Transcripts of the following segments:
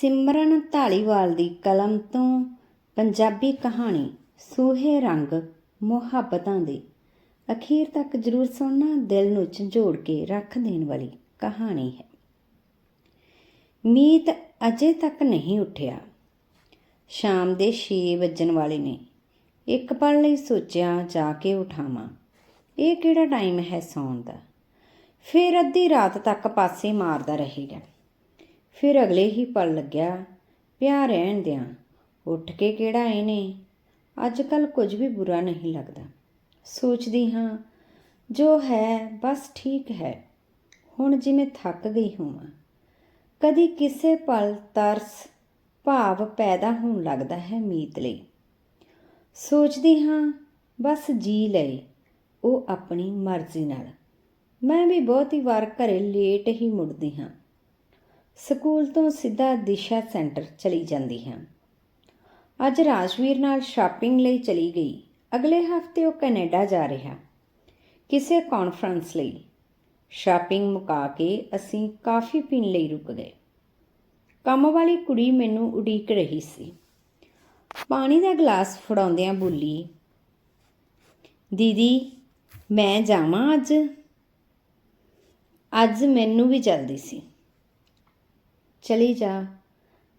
ਸਿਮਰਨ ਢਾਲੀਵਾਲ ਦੀ ਕਲਮ ਤੋਂ ਪੰਜਾਬੀ ਕਹਾਣੀ ਸੂਹੇ ਰੰਗ ਮੁਹੱਬਤਾਂ ਦੇ। ਅਖੀਰ ਤੱਕ ਜ਼ਰੂਰ ਸੁਣਨਾ, ਦਿਲ ਨੂੰ ਝੰਜੋੜ ਕੇ ਰੱਖ ਦੇਣ ਵਾਲੀ ਕਹਾਣੀ ਹੈ। ਮੀਤ ਅਜੇ ਤੱਕ ਨਹੀਂ ਉੱਠਿਆ। ਸ਼ਾਮ ਦੇ 6 ਵੱਜਣ ਵਾਲੇ ਨੇ। ਇੱਕ ਪਲ ਲਈ ਸੋਚਿਆ, ਜਾ ਕੇ ਉਠਾਵਾਂ। ਇਹ ਕਿਹੜਾ ਟਾਈਮ ਹੈ ਸੌਣ ਦਾ? ਫਿਰ ਅੱਧੀ ਰਾਤ ਤੱਕ ਪਾਸੇ ਮਾਰਦਾ ਰਹੇਗਾ ਫਿਰ ਅਗਲੇ ਹੀ ਪਲ ਲੱਗਿਆ ਪਿਆ ਰਹਿਣ ਦਿਆਂ। ਉੱਠ ਕੇ ਕਿਹੜਾ ਇਹਨੇ? ਅੱਜ ਕੱਲ ਕੁਝ ਵੀ ਬੁਰਾ ਨਹੀਂ ਲੱਗਦਾ। ਸੋਚਦੀ ਹਾਂ, ਜੋ ਹੈ ਬਸ ਠੀਕ ਹੈ। ਹੁਣ ਜਿਵੇਂ ਥੱਕ ਗਈ ਹੋਵਾਂ। ਕਦੀ ਕਿਸੇ ਪਲ ਤਰਸ, ਭਾਵ ਪੈਦਾ ਹੋਣ ਲੱਗਦਾ ਹੈ ਮੀਤ ਲਈ। ਸੋਚਦੀ ਹਾਂ, ਬਸ ਜੀ ਲਏ ਉਹ ਆਪਣੀ ਮਰਜ਼ੀ ਨਾਲ। ਮੈਂ ਵੀ ਬਹੁਤੀ ਵਾਰ ਘਰੇ ਲੇਟ ਹੀ ਮੁੜਦੀ ਹਾਂ। ਸਕੂਲ ਤੋਂ ਸਿੱਧਾ ਦਿਸ਼ਾ ਸੈਂਟਰ ਚਲੀ ਜਾਂਦੀ ਹਾਂ। ਅੱਜ ਰਾਜਵੀਰ ਨਾਲ ਸ਼ਾਪਿੰਗ ਲਈ ਚਲੀ ਗਈ। ਅਗਲੇ ਹਫ਼ਤੇ ਉਹ ਕੈਨੇਡਾ ਜਾ ਰਿਹਾ। ਕਿਸੇ ਕਾਨਫਰੰਸ ਲਈ। ਸ਼ਾਪਿੰਗ ਮੁਕਾ ਕੇ ਅਸੀਂ ਕਾਫੀ ਪੀਣ ਲਈ ਰੁਕ ਗਏ। ਕੰਮ ਵਾਲੀ ਕੁੜੀ ਮੈਨੂੰ ਉਡੀਕ ਰਹੀ ਸੀ। ਪਾਣੀ ਦਾ ਗਲਾਸ ਫੜਾਉਂਦਿਆਂ ਬੋਲੀ, ਦੀਦੀ, ਮੈਂ ਜਾਵਾਂ ਅੱਜ? ਅੱਜ ਮੈਨੂੰ ਵੀ ਜਲਦੀ ਸੀ। ਚਲੀ ਜਾ।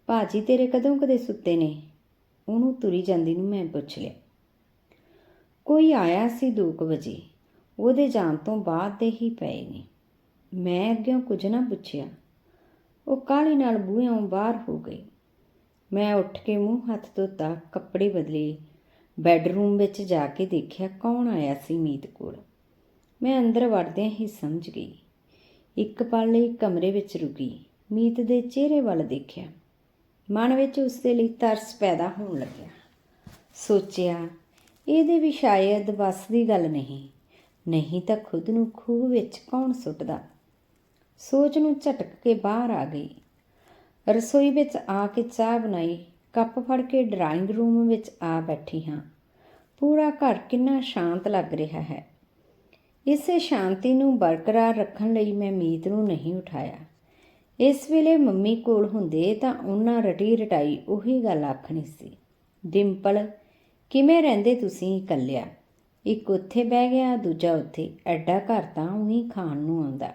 ਭਾਜੀ ਤੇਰੇ ਕਦੋਂ ਕਦੇ ਸੁੱਤੇ ਨੇ? ਉਹਨੂੰ ਤੁਰੀ ਜਾਂਦੀ ਨੂੰ ਮੈਂ ਪੁੱਛ ਲਿਆ। ਕੋਈ ਆਇਆ ਸੀ 2 ਵਜੇ। ਉਹਦੇ ਜਾਣ ਤੋਂ ਬਾਅਦ ਦੇ ਹੀ ਪਏ ਨੇ। ਮੈਂ ਅੱਗੇ ਕੁਝ ਨਾ ਪੁੱਛਿਆ। ਉਹ ਕਾਲੀ ਨਾਲ ਬੂਹਿਓਂ ਬਾਹਰ ਹੋ ਗਈ। ਮੈਂ ਉੱਠ ਕੇ ਮੂੰਹ ਹੱਥ ਧੋਤਾ, ਕੱਪੜੇ ਬਦਲੇ, ਬੈੱਡਰੂਮ ਵਿੱਚ ਜਾ ਕੇ ਦੇਖਿਆ ਕੌਣ ਆਇਆ ਸੀ ਮੀਤ ਕੋਲ। ਮੈਂ ਅੰਦਰ ਵੜਦਿਆਂ ਹੀ ਸਮਝ ਗਈ। ਇੱਕ ਪਲ ਲਈ ਕਮਰੇ ਵਿੱਚ ਰੁਕੀ। ਮੀਤ ਦੇ ਚਿਹਰੇ ਵੱਲ ਦੇਖਿਆ। ਮਨ ਵਿੱਚ ਉਸ ਦੇ ਲਈ ਤਰਸ ਪੈਦਾ ਹੋਣ ਲੱਗਿਆ। ਸੋਚਿਆ, ਇਹਦੇ ਵੀ ਸ਼ਾਇਦ ਬਸ ਦੀ ਗੱਲ ਨਹੀਂ। ਨਹੀਂ ਤਾਂ ਖੁਦ ਨੂੰ ਖੂਹ ਵਿੱਚ ਕੌਣ ਸੁੱਟਦਾ? ਸੋਚ ਨੂੰ ਝਟਕ ਕੇ ਬਾਹਰ ਆ ਗਈ। ਰਸੋਈ ਵਿੱਚ ਆ ਕੇ ਚਾਹ ਬਣਾਈ, ਕੱਪ ਫੜ ਕੇ ਡਰਾਇੰਗ ਰੂਮ ਵਿੱਚ ਆ ਬੈਠੀ ਹਾਂ। ਪੂਰਾ ਘਰ ਕਿੰਨਾ ਸ਼ਾਂਤ ਲੱਗ ਰਿਹਾ ਹੈ। ਇਸੇ ਸ਼ਾਂਤੀ ਨੂੰ ਬਰਕਰਾਰ ਰੱਖਣ ਲਈ ਮੈਂ ਮੀਤ ਨੂੰ ਨਹੀਂ ਉਠਾਇਆ। ਇਸ ਵੇਲੇ ਮੰਮੀ ਕੋਲ ਹੁੰਦੇ ਤਾਂ ਉਹਨਾਂ ਰਟੀ ਰਟਾਈ ਉਹੀ ਗੱਲ ਆਖਣੀ ਸੀ। ਡਿੰਪਲ, ਕਿਵੇਂ ਰਹਿੰਦੇ ਤੁਸੀਂ ਇਕੱਲਿਆ? ਇੱਕ ਉੱਥੇ ਬਹਿ ਗਿਆ, ਦੂਜਾ ਉੱਥੇ। ਐਡਾ ਘਰ ਤਾਂ ਉਹੀ ਖਾਣ ਨੂੰ ਆਉਂਦਾ।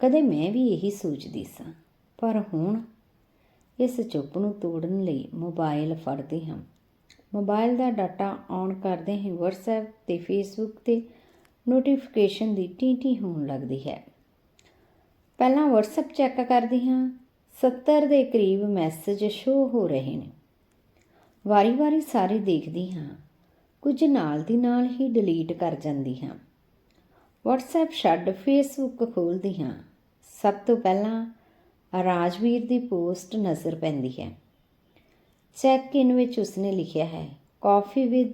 ਕਦੇ ਮੈਂ ਵੀ ਇਹੀ ਸੋਚਦੀ ਸਾਂ, ਪਰ ਹੁਣ ਇਸ ਚੁੱਪ ਨੂੰ ਤੋੜਨ ਲਈ ਮੋਬਾਈਲ ਫੜਦੇ ਹਾਂ। ਮੋਬਾਈਲ ਦਾ ਡਾਟਾ ਔਨ ਕਰਦੇ ਹੀ WhatsApp ਤੇ Facebook ਤੇ ਨੋਟੀਫਿਕੇਸ਼ਨ ਦੀ ਟੀਟੀ ਹੋਣ ਲੱਗਦੀ ਹੈ। ਪਹਿਲਾਂ WhatsApp ਚੈੱਕ ਕਰਦੀ ਹਾਂ। 70 ਦੇ ਕਰੀਬ ਮੈਸੇਜ ਸ਼ੋ ਹੋ ਰਹੇ ਨੇ। ਵਾਰੀ-ਵਾਰੀ ਸਾਰੇ ਦੇਖਦੀ ਹਾਂ। ਕੁਝ ਨਾਲ ਦੀ ਨਾਲ ਹੀ ਡਿਲੀਟ ਕਰ ਜਾਂਦੀ ਹਾਂ। WhatsApp ਛੱਡ Facebook ਖੋਲਦੀ ਹਾਂ। ਸਭ ਤੋਂ ਪਹਿਲਾਂ ਰਾਜਵੀਰ ਦੀ ਪੋਸਟ ਨਜ਼ਰ ਪੈਂਦੀ ਹੈ। ਚੈੱਕ ਇਨ ਵਿੱਚ ਉਸਨੇ ਲਿਖਿਆ ਹੈ ਕਾਫੀ ਵਿਦ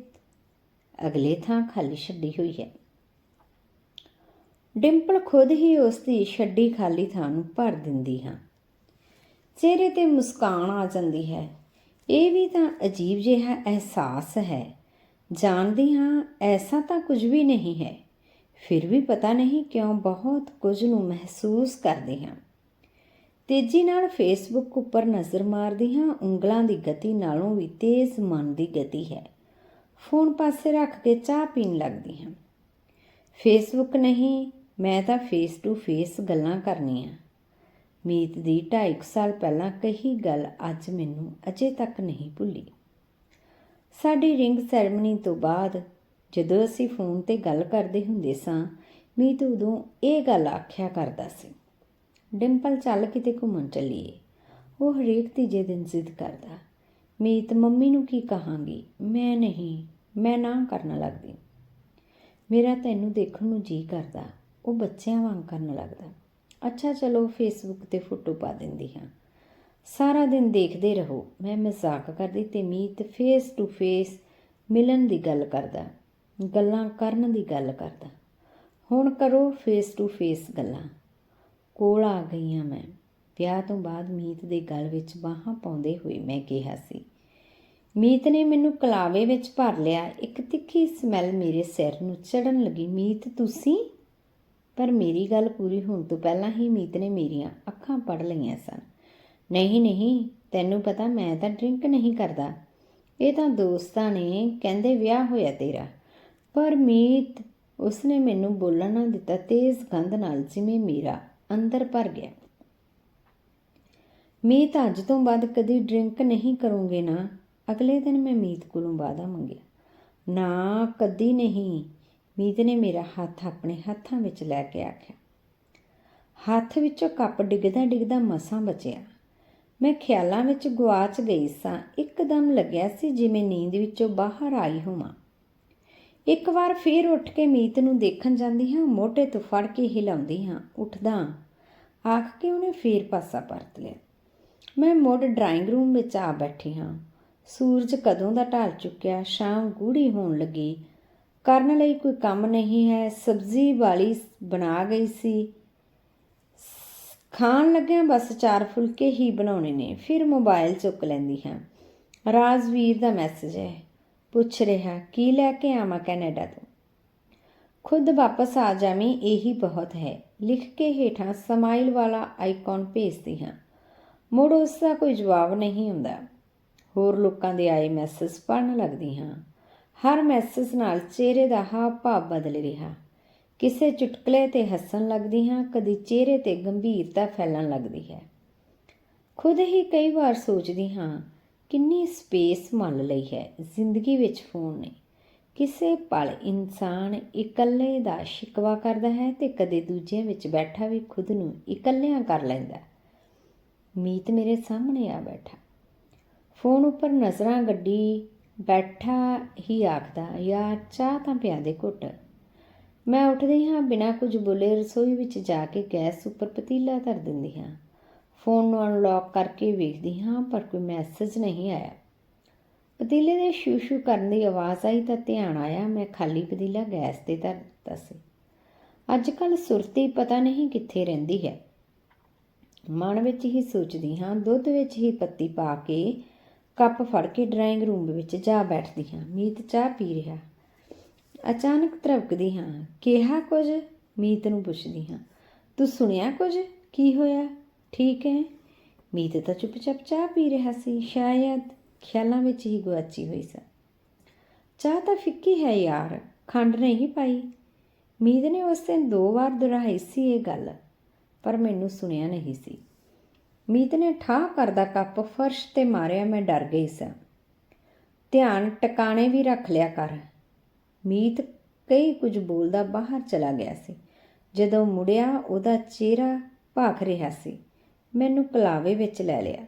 ਅਗਲੇ ਥਾਂ ਖਾਲੀ ਛੱਡੀ ਹੋਈ ਹੈ। ਡਿੰਪਲ ਖੁਦ ਹੀ ਉਸ ਦੀ ਛੱਡੀ ਖਾਲੀ ਥਾਂ ਨੂੰ ਭਰ ਦਿੰਦੀ ਹਾਂ। ਚਿਹਰੇ ਤੇ ਮੁਸਕਾਨ ਆ ਜਾਂਦੀ ਹੈ। ਇਹ ਵੀ ਤਾਂ ਅਜੀਬ ਜਿਹਾ ਅਹਿਸਾਸ ਹੈ। ਜਾਣਦੀ ਹਾਂ ਐਸਾ ਤਾਂ ਕੁਝ ਵੀ ਨਹੀਂ ਹੈ। ਫਿਰ ਵੀ ਪਤਾ ਨਹੀਂ ਕਿਉਂ ਬਹੁਤ ਕੁਝ ਨੂੰ ਮਹਿਸੂਸ ਕਰਦੇ ਹਾਂ। ਤੇਜ਼ੀ ਨਾਲ ਫੇਸਬੁੱਕ ਉੱਪਰ ਨਜ਼ਰ ਮਾਰਦੀ ਹਾਂ, ਉਂਗਲਾਂ ਦੀ ਗਤੀ ਨਾਲੋਂ ਵੀ ਤੇਜ਼ ਮਨ ਦੀ ਗਤੀ ਹੈ। ਫੋਨ ਪਾਸੇ ਰੱਖ ਕੇ ਚਾਹ ਪੀਣ ਲੱਗਦੀ ਹਾਂ। ਫੇਸਬੁੱਕ ਨਹੀਂ ਮੈਂ ਤਾਂ ਫੇਸ ਟੂ ਫੇਸ ਗੱਲਾਂ ਕਰਨੀਆਂ। ਮੀਤ ਦੀ 2.5 ਸਾਲ ਪਹਿਲਾਂ ਕਹੀ ਗੱਲ ਅੱਜ ਮੈਨੂੰ ਅਜੇ ਤੱਕ ਨਹੀਂ ਭੁੱਲੀ। ਸਾਡੀ ਰਿੰਗ ਸੈਰੇਮਨੀ ਤੋਂ ਬਾਅਦ ਜਦੋਂ ਅਸੀਂ ਫੋਨ ਤੇ ਗੱਲ ਕਰਦੇ ਹੁੰਦੇ ਸਾਂ, ਮੀਤ ਉਦੋਂ ਇਹ ਗੱਲ ਆਖਿਆ ਕਰਦਾ ਸੀ, ਡਿੰਪਲ, ਚੱਲ ਕਿਤੇ ਘੁੰਮਣ ਚੱਲੀਏ। ਉਹ ਹਰੇਕ ਤੀਜੇ ਦਿਨ ਜ਼ਿੱਦ ਕਰਦਾ, ਮੀਤ, ਮੰਮੀ ਨੂੰ ਕੀ ਕਹਾਂਗੀ? ਮੈਂ ਨਹੀਂ, ਮੈਂ ਨਾ ਕਰਨ ਲੱਗਦੀ। ਮੇਰਾ ਤੈਨੂੰ ਦੇਖਣ ਨੂੰ ਜੀ ਕਰਦਾ। ਉਹ ਬੱਚਿਆਂ ਵਾਂਗ ਕਰਨ ਲੱਗਦਾ। ਅੱਛਾ, ਚਲੋ ਫੇਸਬੁੱਕ ਤੇ ਫੋਟੋ ਪਾ ਦਿੰਦੀ ਹਾਂ। ਸਾਰਾ ਦਿਨ ਦੇਖਦੇ ਰਹੋ। ਮੈਂ ਮਜ਼ਾਕ ਕਰਦੀ ਤੇ ਮੀਤ ਫੇਸ ਟੂ ਫੇਸ ਮਿਲਣ ਦੀ ਗੱਲ ਕਰਦਾ, ਗੱਲਾਂ ਕਰਨ ਦੀ ਗੱਲ ਕਰਦਾ। ਹੁਣ ਕਰੋ ਫੇਸ ਟੂ ਫੇਸ ਗੱਲਾਂ। ਕੋਲ ਆ ਗਈਆਂ ਮੈਂ। ਵਿਆਹ ਤੋਂ ਬਾਅਦ ਮੀਤ ਦੇ ਗਲ ਵਿੱਚ ਬਾਹਾਂ ਪਾਉਂਦੇ ਹੋਏ ਮੈਂ ਕਿਹਾ ਸੀ, ਮੀਤ ਨੇ ਮੈਨੂੰ ਕਲਾਵੇ ਵਿੱਚ ਭਰ ਲਿਆ। ਇੱਕ ਤਿੱਖੀ ਸਮੈਲ ਮੇਰੇ ਸਿਰ ਨੂੰ ਚੜਨ ਲੱਗੀ। ਮੀਤ, ਤੁਸੀਂ? ਪਰ ਮੇਰੀ ਗੱਲ ਪੂਰੀ ਹੋਣ ਤੋਂ ਪਹਿਲਾਂ ਹੀ ਮੀਤ ਨੇ ਮੇਰੀਆਂ ਅੱਖਾਂ ਪੜ ਲਈਆਂ ਸਨ। ਨਹੀਂ ਨਹੀਂ, ਤੈਨੂੰ ਪਤਾ ਮੈਂ ਤਾਂ ਡਰਿੰਕ ਨਹੀਂ ਕਰਦਾ। ਇਹ ਤਾਂ ਦੋਸਤਾਂ ਨੇ ਕਹਿੰਦੇ ਵਿਆਹ ਹੋਇਆ ਤੇਰਾ। ਪਰ ਮੀਤ, ਉਸਨੇ ਮੈਨੂੰ ਬੋਲਣ ਨਾ ਦਿੱਤਾ ਤੇਜ਼ ਗੰਧ ਨਾਲ ਜਿਵੇਂ ਮੇਰਾ ਅੰਦਰ ਭਰ ਗਿਆ। ਮੀਤ, ਅੱਜ ਤੋਂ ਬਾਅਦ ਕਦੀ ਡਰਿੰਕ ਨਹੀਂ ਕਰੂੰਗੇ ਨਾ। ਅਗਲੇ ਦਿਨ ਮੈਂ ਮੀਤ ਕੋਲੋਂ ਵਾਅਦਾ ਮੰਗਿਆ। ਨਾ, ਕਦੀ ਨਹੀਂ। ਮੀਤ ਨੇ ਮੇਰਾ ਹੱਥ ਆਪਣੇ ਹੱਥਾਂ ਵਿੱਚ ਲੈ ਕੇ ਆਖਿਆ। ਹੱਥ ਵਿੱਚੋਂ ਕੱਪ ਡਿੱਗਦਾ ਡਿੱਗਦਾ ਮਸਾਂ ਬਚਿਆ। ਮੈਂ ਖਿਆਲਾਂ ਵਿੱਚ ਗੁਆਚ ਗਈ ਸਾਂ। ਇੱਕਦਮ ਲੱਗਿਆ ਸੀ ਜਿਵੇਂ ਨੀਂਦ ਵਿੱਚੋਂ ਬਾਹਰ ਆਈ ਹੋਵਾਂ। ਇੱਕ ਵਾਰ ਫੇਰ ਉੱਠ ਕੇ ਮੀਤ ਨੂੰ ਦੇਖਣ ਜਾਂਦੀ ਹਾਂ, ਮੋਢੇ ਤੋਂ ਫੜ ਕੇ ਹਿਲਾਉਂਦੀ ਹਾਂ। ਉੱਠਦਾ ਆਖ ਕੇ ਉਹਨੇ ਫੇਰ ਪਾਸਾ ਪਰਤ ਲਿਆ। ਮੈਂ ਮੁੜ ਡਰਾਇੰਗ ਰੂਮ ਵਿੱਚ ਆ ਬੈਠੀ ਹਾਂ। ਸੂਰਜ ਕਦੋਂ ਦਾ ਢਲ ਚੁੱਕਿਆ, ਸ਼ਾਮ ਗੂੜੀ ਹੋਣ ਲੱਗੀ। ਕਰਨ ਲਈ ਕੋਈ ਕੰਮ ਨਹੀਂ ਹੈ। ਸਬਜ਼ੀ ਵਾਲੀ ਬਣਾ ਗਈ ਸੀ। ਖਾਣ ਲੱਗਿਆ ਬਸ ਚਾਰ ਫੁਲਕੇ ਹੀ ਬਣਾਉਣੇ ਨੇ। ਫਿਰ ਮੋਬਾਈਲ ਚੁੱਕ ਲੈਂਦੀ ਹਾਂ। ਰਾਜਵੀਰ ਦਾ ਮੈਸੇਜ ਹੈ। ਪੁੱਛ ਰਿਹਾ, ਕੀ ਲੈ ਕੇ ਆਵਾਂ ਕੈਨੇਡਾ ਤੋਂ? ਖੁਦ ਵਾਪਸ ਆ ਜਾਵੀਂ, ਇਹੀ ਬਹੁਤ ਹੈ। ਲਿਖ ਕੇ ਹੇਠਾਂ ਸਮਾਈਲ ਵਾਲਾ ਆਈਕਨ ਭੇਜਦੀ ਹਾਂ। ਮੁੜ ਉਸ ਦਾ ਕੋਈ ਜਵਾਬ ਨਹੀਂ ਹੁੰਦਾ। ਹੋਰ ਲੋਕਾਂ ਦੇ ਆਏ ਮੈਸੇਜ ਪੜ੍ਹਨ ਲੱਗਦੀ ਹਾਂ। ਹਰ ਮੈਸੇਜ ਨਾਲ ਚਿਹਰੇ ਦਾ ਹਾਵ ਭਾਵ ਬਦਲ ਰਿਹਾ। ਕਿਸੇ ਚੁਟਕਲੇ ਤੇ ਹੱਸਣ ਲੱਗਦੀ ਹਾਂ, ਕਦੀ ਚਿਹਰੇ ਤੇ ਗੰਭੀਰਤਾ ਫੈਲਣ ਲੱਗਦੀ ਹੈ। ਖੁਦ ਹੀ ਕਈ ਵਾਰ ਸੋਚਦੀ ਹਾਂ, ਕਿੰਨੀ ਸਪੇਸ ਮੰਨ ਲਈ ਹੈ, ਜ਼ਿੰਦਗੀ ਵਿੱਚ ਫੋਨ ਨੇ। ਕਿਸੇ ਪਲ ਇਨਸਾਨ ਇਕੱਲੇ ਦਾ ਸ਼ਿਕਵਾ ਕਰਦਾ ਹੈ ਤੇ ਕਦੇ ਦੂਜਿਆਂ ਵਿੱਚ ਬੈਠਾ ਵੀ ਖੁਦ ਨੂੰ ਇਕੱਲਿਆਂ ਕਰ ਲੈਂਦਾ। ਮੀਤ ਮੇਰੇ ਸਾਹਮਣੇ ਆ ਬੈਠਾ। ਫੋਨ ਉੱਪਰ ਨਜ਼ਰਾਂ ਗੱਡੀ ਬੈਠਾ ਹੀ ਆਖਦਾ, ਯਾਰ, ਚਾਹ ਤਾਂ ਪਿਆ ਦੇ ਘੁੱਟ। ਮੈਂ ਉੱਠਦੀ ਹਾਂ, ਬਿਨਾਂ ਕੁਝ ਬੋਲੇ ਰਸੋਈ ਵਿੱਚ ਜਾ ਕੇ ਗੈਸ ਉੱਪਰ ਪਤੀਲਾ ਧਰ ਦਿੰਦੀ ਹਾਂ। ਫੋਨ ਨੂੰ ਅਨਲੌਕ ਕਰਕੇ ਵੇਖਦੀ ਹਾਂ, ਪਰ ਕੋਈ ਮੈਸੇਜ ਨਹੀਂ ਆਇਆ। ਪਤੀਲੇ ਦੇ ਸ਼ੂ ਸ਼ੂ ਕਰਨ ਦੀ ਆਵਾਜ਼ ਆਈ ਤਾਂ ਧਿਆਨ ਆਇਆ, ਮੈਂ ਖਾਲੀ ਪਤੀਲਾ ਗੈਸ ਤੇ ਧਰ ਦਿੱਤਾ ਸੀ। ਅੱਜ ਕੱਲ ਸੁਰਤੀ ਪਤਾ ਨਹੀਂ ਕਿੱਥੇ ਰਹਿੰਦੀ ਹੈ। ਮਨ ਵਿੱਚ ਹੀ ਸੋਚਦੀ ਹਾਂ, ਦੁੱਧ ਵਿੱਚ ਹੀ ਪੱਤੀ ਪਾ ਕੇ ਕੱਪ ਫੜ ਕੇ ਡਰਾਇੰਗ ਰੂਮ ਵਿੱਚ ਜਾ ਬੈਠਦੀ ਹਾਂ। ਮੀਤ ਚਾਹ ਪੀ ਰਿਹਾ। ਅਚਾਨਕ ਤਰਵਕਦੀ ਹਾਂ। ਕਿਹਾ ਕੁਝ? ਮੀਤ ਨੂੰ ਪੁੱਛਦੀ ਹਾਂ। ਤੂੰ ਸੁਣਿਆ ਕੁਝ? ਕੀ ਹੋਇਆ? ਠੀਕ ਹੈ। ਮੀਤ ਤਾਂ ਚੁੱਪਚਾਪ ਚਾਹ ਪੀ ਰਿਹਾ ਸੀ। ਸ਼ਾਇਦ ਖਿਆਲਾਂ ਵਿੱਚ ਹੀ ਗੁਆਚੀ ਹੋਈ ਸੀ। ਚਾਹ ਤਾਂ ਫਿੱਕੀ ਹੈ ਯਾਰ। ਖੰਡ ਨਹੀਂ ਪਾਈ। ਮੀਤ ਨੇ ਉਸ ਦਿਨ ਦੋ ਵਾਰ ਦੁਹਰਾਈ ਸੀ ਇਹ ਗੱਲ, ਪਰ ਮੈਨੂੰ ਸੁਣਿਆ ਨਹੀਂ ਸੀ। ਮੀਤ ਨੇ ਠਾਹ ਕਰਦਾ ਕੱਪ ਫਰਸ਼ ਤੇ ਮਾਰਿਆ, ਮੈਂ ਡਰ ਗਈ ਸਾਂ। ਧਿਆਨ ਟਿਕਾਣੇ ਵੀ ਰੱਖ ਲਿਆ ਕਰ। ਮੀਤ ਕਈ ਕੁਝ ਬੋਲਦਾ ਬਾਹਰ ਚਲਾ ਗਿਆ ਸੀ। ਜਦੋਂ ਮੁੜਿਆ, ਉਹਦਾ ਚਿਹਰਾ ਭਾਖ ਰਿਹਾ ਸੀ। ਮੈਨੂੰ ਕਲਾਵੇ ਵਿੱਚ ਲੈ ਲਿਆ।